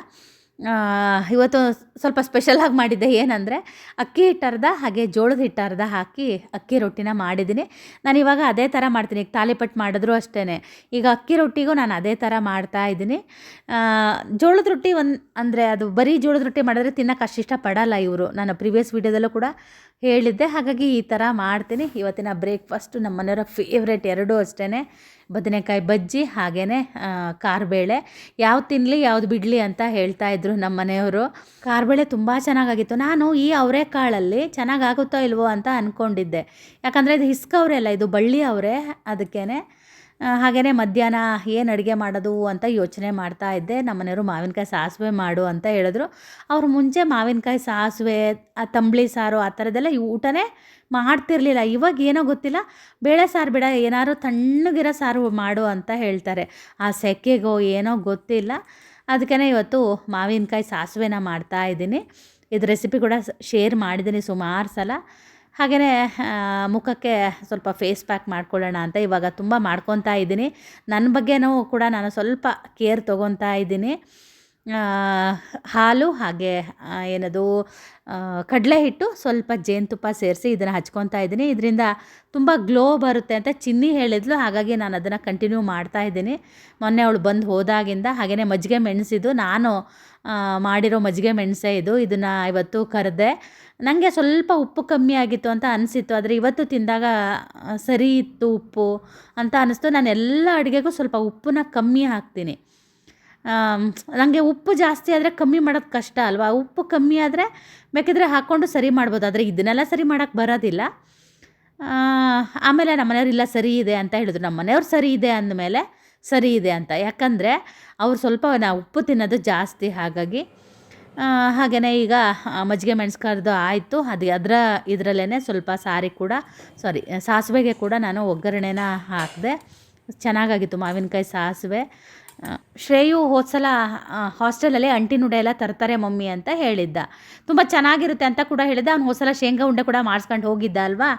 ಇವತ್ತು ಸ್ವಲ್ಪ ಸ್ಪೆಷಲಾಗಿ ಮಾಡಿದ್ದೆ ಏನಂದರೆ, ಅಕ್ಕಿ ಹಿಟ್ಟರ್ದ ಹಾಗೆ ಜೋಳದ ಹಿಟ್ಟರ್ದ ಹಾಕಿ ಅಕ್ಕಿ ರೊಟ್ಟಿನ ಮಾಡಿದ್ದೀನಿ. ನಾನು ಇವಾಗ ಅದೇ ಥರ ಮಾಡ್ತೀನಿ, ಈಗ ತಾಲಿಪಟ್ಟು ಮಾಡಿದ್ರು ಅಷ್ಟೇ ಈಗ ಅಕ್ಕಿ ರೊಟ್ಟಿಗೂ ನಾನು ಅದೇ ಥರ ಮಾಡ್ತಾ ಇದ್ದೀನಿ. ಜೋಳದ ರೊಟ್ಟಿ ಒಂದು, ಅಂದರೆ ಅದು ಬರೀ ಜೋಳದ ರೊಟ್ಟಿ ಮಾಡಿದ್ರೆ ತಿನ್ನೋಕೆ ಅಷ್ಟು ಇಷ್ಟಪಡಲ್ಲ ಇವರು. ನಾನು ಪ್ರಿವಿಯಸ್ ವೀಡಿಯೋದಲ್ಲೂ ಕೂಡ ಹೇಳಿದ್ದೆ. ಹಾಗಾಗಿ ಈ ಥರ ಮಾಡ್ತೀನಿ. ಇವತ್ತಿನ ಬ್ರೇಕ್ಫಾಸ್ಟು ನಮ್ಮ ಮನೆಯವರ ಫೇವ್ರೇಟ್ ಎರಡೂ ಅಷ್ಟೇ ಬದನೆಕಾಯಿ ಬಜ್ಜಿ ಹಾಗೆಯೇ ಕಾರ್ಬೇಳೆ. ಯಾವ್ದು ತಿನ್ನಲಿ ಯಾವ್ದು ಬಿಡಲಿ ಅಂತ ಹೇಳ್ತಾ ಇದ್ರು ನಮ್ಮ ಮನೆಯವರು. ಕಾರ್ಬೇಳೆ ತುಂಬ ಚೆನ್ನಾಗಾಗಿತ್ತು. ನಾನು ಈ ಅವರೆಕಾಳಲ್ಲಿ ಚೆನ್ನಾಗಾಗುತ್ತೋ ಇಲ್ವೋ ಅಂತ ಅಂದ್ಕೊಂಡಿದ್ದೆ ಯಾಕಂದರೆ ಇದು ಹಿಸ್ಕವ್ರೆ ಅಲ್ಲ, ಇದು ಬಳ್ಳಿ ಅವರೇ ಅದಕ್ಕೇ ಹಾಗೆಯೇ ಮಧ್ಯಾಹ್ನ ಏನು ಅಡುಗೆ ಮಾಡೋದು ಅಂತ ಯೋಚನೆ ಮಾಡ್ತಾ ಇದ್ದೆ. ನಮ್ಮ ಮನೆಯವರು ಮಾವಿನಕಾಯಿ ಸಾಸಿವೆ ಮಾಡು ಅಂತ ಹೇಳಿದ್ರು. ಅವ್ರು ಮುಂಚೆ ಮಾವಿನಕಾಯಿ ಸಾಸಿವೆ, ಆ ತಂಬಳಿ ಸಾರು, ಆ ಥರದ್ದೆಲ್ಲ ಊಟನೇ ಮಾಡ್ತಿರ್ಲಿಲ್ಲ. ಇವಾಗ ಏನೋ ಗೊತ್ತಿಲ್ಲ. ಬೇಳೆ ಸಾರು ಬಿಡ, ಏನಾದ್ರು ತಣ್ಣಗಿರೋ ಸಾರು ಮಾಡು ಅಂತ ಹೇಳ್ತಾರೆ. ಆ ಸೆಕೆಗೋ ಏನೋ ಗೊತ್ತಿಲ್ಲ. ಅದಕ್ಕೇ ಇವತ್ತು ಮಾವಿನಕಾಯಿ ಸಾಸಿವೆನ ಮಾಡ್ತಾ ಇದ್ದೀನಿ. ಇದು ರೆಸಿಪಿ ಕೂಡ ಶೇರ್ ಮಾಡಿದ್ದೀನಿ ಸುಮಾರು ಸಲ. ಹಾಗೆಯೇ ಮುಖಕ್ಕೆ ಸ್ವಲ್ಪ ಫೇಸ್ ಪ್ಯಾಕ್ ಮಾಡ್ಕೊಳ್ಳೋಣ ಅಂತ ಇವಾಗ ತುಂಬ ಮಾಡ್ಕೊತಾ ಇದ್ದೀನಿ. ನನ್ನ ಬಗ್ಗೆನೂ ಕೂಡ ನಾನು ಸ್ವಲ್ಪ ಕೇರ್ ತೊಗೊತಾ ಇದ್ದೀನಿ. ಹಾಲು ಹಾಗೆ ಏನದು ಕಡಲೆ ಹಿಟ್ಟು ಸ್ವಲ್ಪ ಜೇನುತುಪ್ಪ ಸೇರಿಸಿ ಇದನ್ನು ಹಚ್ಕೊತಾ ಇದ್ದೀನಿ. ಇದರಿಂದ ತುಂಬ ಗ್ಲೋ ಬರುತ್ತೆ ಅಂತ ಚಿನ್ನಿ ಹೇಳಿದ್ಲು. ಹಾಗಾಗಿ ನಾನು ಅದನ್ನು ಕಂಟಿನ್ಯೂ ಮಾಡ್ತಾ ಇದ್ದೀನಿ. ಮೊನ್ನೆ ಅವಳು ಬಂದು ಹೋದಾಗಿಂದ ಹಾಗೆಯೇ ಮಜ್ಜಿಗೆ ಮೆಣಸಿದ್ದು. ನಾನು ಮಾಡಿರೋ ಮಜ್ಜಿಗೆ ಮೆಣಸೇ ಇದು. ಇದನ್ನು ಇವತ್ತು ಕರೆದೆ. ನನಗೆ ಸ್ವಲ್ಪ ಉಪ್ಪು ಕಮ್ಮಿ ಆಗಿತ್ತು ಅಂತ ಅನಿಸಿತ್ತು. ಆದರೆ ಇವತ್ತು ತಿಂದಾಗ ಸರಿ ಇತ್ತು ಉಪ್ಪು ಅಂತ ಅನ್ನಿಸ್ತು ನಾನು ಎಲ್ಲ ಅಡುಗೆಗೂ ಸ್ವಲ್ಪ ಉಪ್ಪನ್ನ ಕಮ್ಮಿ ಹಾಕ್ತೀನಿ. ನನಗೆ ಉಪ್ಪು ಜಾಸ್ತಿ ಆದರೆ ಕಮ್ಮಿ ಮಾಡೋದು ಕಷ್ಟ ಅಲ್ವಾ? ಉಪ್ಪು ಕಮ್ಮಿ ಆದರೆ ಬೇಕಿದ್ರೆ ಹಾಕ್ಕೊಂಡು ಸರಿ ಮಾಡ್ಬೋದು. ಆದರೆ ಇದನ್ನೆಲ್ಲ ಸರಿ ಮಾಡೋಕ್ಕೆ ಬರೋದಿಲ್ಲ. ಆಮೇಲೆ ನಮ್ಮ ಮನೆಯವ್ರು, ಇಲ್ಲ, ಸರಿ ಇದೆ ಅಂತ ಹೇಳಿದ್ರು. ನಮ್ಮ ಮನೆಯವ್ರು, ಸರಿ ಇದೆ ಅಂದಮೇಲೆ ಸರಿ ಇದೆ ಅಂತ. ಯಾಕಂದರೆ ಅವ್ರು ಸ್ವಲ್ಪ, ನಾ ಉಪ್ಪು ತಿನ್ನೋದು ಜಾಸ್ತಿ ಹಾಗಾಗಿ ಹಾಗೆಯೇ ಈಗ ಮಜ್ಜಿಗೆ ಮೆಣಸ್ಕಾರ್ದು ಕರೆದು ಆಯಿತು. ಅದು ಅದರ ಇದರಲ್ಲೇ ಸ್ವಲ್ಪ ಸಾರಿ ಕೂಡ ಸಾರಿ ಸಾಸಿವೆಗೆ ಕೂಡ ನಾನು ಒಗ್ಗರಣೆನ ಹಾಕಿದೆ. ಚೆನ್ನಾಗಾಗಿತ್ತು ಮಾವಿನಕಾಯಿ ಸಾಸಿವೆ. ಶ್ರೇಯು ಹೋದ ಸಲ ಹಾಸ್ಟೆಲಲ್ಲಿ ಅಂಟಿನುಡೆ ಎಲ್ಲ ತರ್ತಾರೆ ಮಮ್ಮಿ ಅಂತ ಹೇಳಿದ್ದ. ತುಂಬ ಚೆನ್ನಾಗಿರುತ್ತೆ ಅಂತ ಕೂಡ ಹೇಳಿದ್ದ. ಅವ್ನು ಹೋದ ಸಲ ಶೇಂಗಾ ಉಂಡೆ ಕೂಡ ಮಾಡಿಸ್ಕೊಂಡು ಹೋಗಿದ್ದ ಅಲ್ವಾ?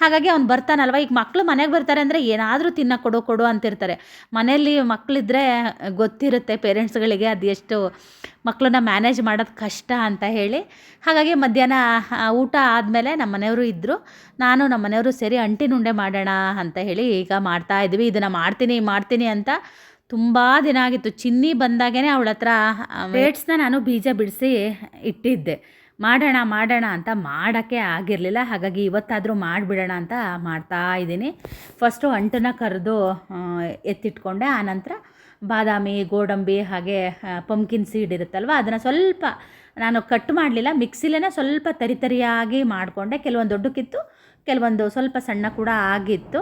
ಹಾಗಾಗಿ ಅವ್ನು ಬರ್ತಾನಲ್ವ? ಈಗ ಮಕ್ಕಳು ಮನೆಗೆ ಬರ್ತಾರೆ ಅಂದರೆ ಏನಾದರೂ ತಿನ್ನ ಕೊಡು ಕೊಡು ಅಂತಿರ್ತಾರೆ. ಮನೆಯಲ್ಲಿ ಮಕ್ಕಳಿದ್ರೆ ಗೊತ್ತಿರುತ್ತೆ ಪೇರೆಂಟ್ಸ್ಗಳಿಗೆ ಅದು ಎಷ್ಟು ಮಕ್ಕಳನ್ನ ಮ್ಯಾನೇಜ್ ಮಾಡೋದು ಕಷ್ಟ ಅಂತ ಹೇಳಿ. ಹಾಗಾಗಿ ಮಧ್ಯಾಹ್ನ ಊಟ ಆದಮೇಲೆ ನಮ್ಮ ಮನೆಯವರು ಇದ್ದರು ನಾನು ನಮ್ಮ ಮನೆಯವರು ಸೇರಿ ಅಂಟಿನುಂಡೆ ಮಾಡೋಣ ಅಂತ ಹೇಳಿ ಈಗ ಮಾಡ್ತಾ ಇದ್ವಿ. ಇದನ್ನು ಮಾಡ್ತೀನಿ ಮಾಡ್ತೀನಿ ಅಂತ ತುಂಬ ದಿನ ಆಗಿತ್ತು. ಚಿನ್ನಿ ಬಂದಾಗೇ ಅವಳ ಹತ್ರ ಡೇಟ್ಸ್ನ ನಾನು ಬೀಜ ಬಿಡಿಸಿ ಇಟ್ಟಿದ್ದೆ. ಮಾಡೋಣ ಮಾಡೋಣ ಅಂತ ಮಾಡೋಕ್ಕೆ ಆಗಿರಲಿಲ್ಲ. ಹಾಗಾಗಿ ಇವತ್ತಾದರೂ ಮಾಡಿಬಿಡೋಣ ಅಂತ ಮಾಡ್ತಾ ಇದ್ದೀನಿ. ಫಸ್ಟು ಅಂಟನ್ನು ಕರೆದು ಎತ್ತಿಟ್ಕೊಂಡೆ. ಆನಂತರ ಬಾದಾಮಿ, ಗೋಡಂಬಿ ಹಾಗೆ ಪಂಕಿನ್ ಸೀಡ್ ಇರುತ್ತಲ್ವ, ಅದನ್ನು ಸ್ವಲ್ಪ ನಾನು ಕಟ್ ಮಾಡಲಿಲ್ಲ. ಮಿಕ್ಸಿಲೇ ಸ್ವಲ್ಪ ತರಿತರಿಯಾಗಿ ಮಾಡಿಕೊಂಡೆ. ಕೆಲವೊಂದು ದೊಡ್ಡಕ್ಕಿತ್ತು, ಕೆಲವೊಂದು ಸ್ವಲ್ಪ ಸಣ್ಣ ಕೂಡ ಆಗಿತ್ತು.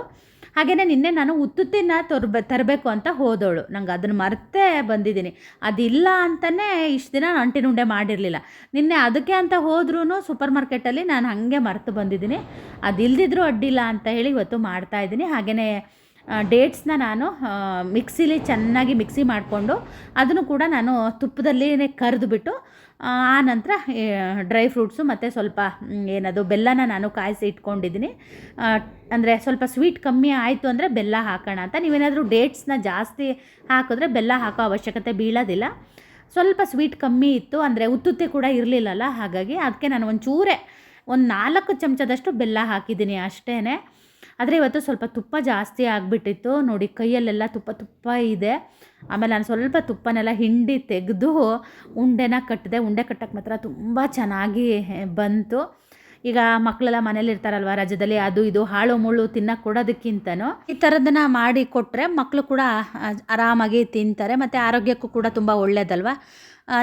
ಹಾಗೆಯೇ ನಿನ್ನೆ ನಾನು ಉತ್ತುತ್ತಿನ ತರ್ಬೆ, ತರಬೇಕು ಅಂತ ಹೋದವಳು ನಂಗೆ ಅದನ್ನು ಮರೆತೇ ಬಂದಿದ್ದೀನಿ. ಅದಿಲ್ಲ ಅಂತಲೇ ಇಷ್ಟು ದಿನ ಅಂಟಿನುಂಡೆ ಮಾಡಿರಲಿಲ್ಲ. ನಿನ್ನೆ ಅದಕ್ಕೆ ಅಂತ ಹೋದ್ರೂ ಸೂಪರ್ ಮಾರ್ಕೆಟಲ್ಲಿ ನಾನು ಹಾಗೆ ಮರೆತು ಬಂದಿದ್ದೀನಿ. ಅದಿಲ್ದಿದ್ರೂ ಅಡ್ಡಿಲ್ಲ ಅಂತ ಹೇಳಿ ಇವತ್ತು ಮಾಡ್ತಾ ಇದ್ದೀನಿ. ಹಾಗೆಯೇ ಡೇಟ್ಸ್ನ ನಾನು ಮಿಕ್ಸಿಲಿ ಚೆನ್ನಾಗಿ ಮಿಕ್ಸಿ ಮಾಡಿಕೊಂಡು ಅದನ್ನು ಕೂಡ ನಾನು ತುಪ್ಪದಲ್ಲಿ ಕರೆದುಬಿಟ್ಟು ಆ ನಂತರ ಡ್ರೈ ಫ್ರೂಟ್ಸು ಮತ್ತು ಸ್ವಲ್ಪ ಏನದು, ಬೆಲ್ಲನ ನಾನು ಕಾಯಿಸಿ ಇಟ್ಕೊಂಡಿದ್ದೀನಿ. ಅಂದರೆ ಸ್ವಲ್ಪ ಸ್ವೀಟ್ ಕಮ್ಮಿ ಆಯಿತು ಅಂದರೆ ಬೆಲ್ಲ ಹಾಕೋಣ ಅಂತ. ನೀವೇನಾದರೂ ಡೇಟ್ಸ್ನ ಜಾಸ್ತಿ ಹಾಕಿದ್ರೆ ಬೆಲ್ಲ ಹಾಕೋ ಅವಶ್ಯಕತೆ ಬೀಳೋದಿಲ್ಲ. ಸ್ವಲ್ಪ ಸ್ವೀಟ್ ಕಮ್ಮಿ ಇತ್ತು ಅಂದರೆ ಉತ್ತುತ್ತೆ ಕೂಡ ಇರಲಿಲ್ಲಲ್ಲ, ಹಾಗಾಗಿ ಅದಕ್ಕೆ ನಾನು ಒಂಚೂರೇ, ಒಂದು ನಾಲ್ಕು ಚಮಚದಷ್ಟು ಬೆಲ್ಲ ಹಾಕಿದ್ದೀನಿ ಅಷ್ಟೇ ಆದರೆ ಇವತ್ತು ಸ್ವಲ್ಪ ತುಪ್ಪ ಜಾಸ್ತಿ ಆಗಿಬಿಟ್ಟಿತ್ತು. ನೋಡಿ ಕೈಯಲ್ಲೆಲ್ಲ ತುಪ್ಪ ತುಪ್ಪ ಇದೆ. ಆಮೇಲೆ ನಾನು ಸ್ವಲ್ಪ ತುಪ್ಪನೆಲ್ಲ ಹಿಂಡಿ ತೆಗೆದು ಉಂಡೆನ ಕಟ್ಟಿದೆ. ಉಂಡೆ ಕಟ್ಟಕ್ಕೆ ಮಾತ್ರ ತುಂಬ ಚೆನ್ನಾಗಿ ಬಂತು. ಈಗ ಮಕ್ಕಳೆಲ್ಲ ಮನೇಲಿ ಇರ್ತಾರಲ್ವ ರಜದಲ್ಲಿ? ಅದು ಇದು ಹಾಳು ಮುಳ್ಳು ತಿನ್ನಕ್ಕೆ ಕೊಡೋದಕ್ಕಿಂತನೂ. ಈ ಥರದನ್ನ ಮಾಡಿ ಕೊಟ್ಟರೆ ಮಕ್ಕಳು ಕೂಡ ಆರಾಮಾಗಿ ತಿಂತಾರೆ. ಮತ್ತು ಆರೋಗ್ಯಕ್ಕೂ ಕೂಡ ತುಂಬ ಒಳ್ಳೆಯದಲ್ವ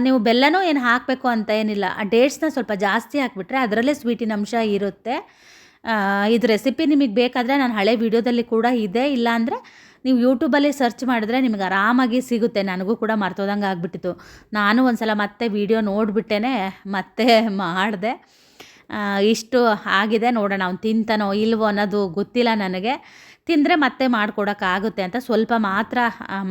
ನೀವು ಬೆಲ್ಲನೂ ಏನು ಹಾಕಬೇಕು ಅಂತ ಏನಿಲ್ಲ. ಆ ಡೇಟ್ಸ್ನ ಸ್ವಲ್ಪ ಜಾಸ್ತಿ ಹಾಕ್ಬಿಟ್ರೆ ಅದರಲ್ಲೇ ಸ್ವೀಟಿನ ಅಂಶ ಇರುತ್ತೆ. ಇದು ರೆಸಿಪಿ ನಿಮಗೆ ಬೇಕಾದರೆ ನಾನು ಹಳೆ ವಿಡಿಯೋದಲ್ಲಿ ಕೂಡ ಇದೆ. ಇಲ್ಲಾಂದರೆ ನೀವು ಯೂಟ್ಯೂಬಲ್ಲಿ ಸರ್ಚ್ ಮಾಡಿದ್ರೆ ನಿಮಗೆ ಆರಾಮಾಗಿ ಸಿಗುತ್ತೆ. ನನಗೂ ಕೂಡ ಮರ್ತೋದಂಗೆ ಆಗಿಬಿಟ್ಟಿತ್ತು. ನಾನು ಒಂದು ಸಲ ಮತ್ತೆ ವಿಡಿಯೋ ನೋಡಿಬಿಟ್ಟೇ ಮತ್ತೆ ಮಾಡಿದೆ. ಇಷ್ಟು ಆಗಿದೆ ನೋಡೋಣ, ಅವ್ನು ತಿಂತಾನೋ ಇಲ್ವೋ ಅನ್ನೋದು ಗೊತ್ತಿಲ್ಲ ನನಗೆ. ತಿಂದರೆ ಮತ್ತೆ ಮಾಡಿಕೊಡೋಕ್ಕಾಗುತ್ತೆ ಅಂತ ಸ್ವಲ್ಪ ಮಾತ್ರ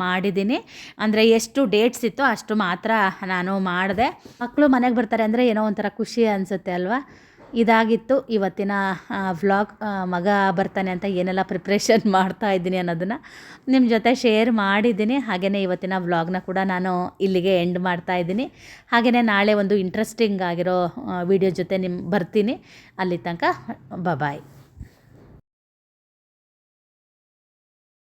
ಮಾಡಿದ್ದೀನಿ. ಅಂದರೆ ಎಷ್ಟು ಡೇಟ್ಸ್ ಇತ್ತೋ ಅಷ್ಟು ಮಾತ್ರ ನಾನು ಮಾಡಿದೆ. ಮಕ್ಕಳು ಮನೆಗೆ ಬರ್ತಾರೆ ಅಂದರೆ ಏನೋ ಒಂಥರ ಖುಷಿ ಅನಿಸುತ್ತೆ ಅಲ್ವಾ? ಇದಾಗಿತ್ತು. ಇವತ್ತಿನ ವ್ಲಾಗ್ ಮಗ ಬರ್ತಾನೆ ಅಂತ ಏನೆಲ್ಲ ಪ್ರಿಪ್ರೇಷನ್ [LAUGHS] ಮಾಡ್ತಾ ಇದ್ದೀನಿ ಅನ್ನೋದನ್ನು ನಿಮ್ಮ ಜೊತೆ ಶೇರ್ ಮಾಡಿದ್ದೀನಿ. ಹಾಗೆಯೇ ಇವತ್ತಿನ ವ್ಲಾಗ್ನ ಕೂಡ ನಾನು ಇಲ್ಲಿಗೆ ಎಂಡ್ ಮಾಡ್ತಾ ಇದ್ದೀನಿ. ಹಾಗೆಯೇ ನಾಳೆ ಒಂದು ಇಂಟ್ರೆಸ್ಟಿಂಗ್ ಆಗಿರೋ ವಿಡಿಯೋ ಜೊತೆ ನಿಮ್ಮ ಬರ್ತೀನಿ. ಅಲ್ಲಿ ತನಕ ಬಾಯ್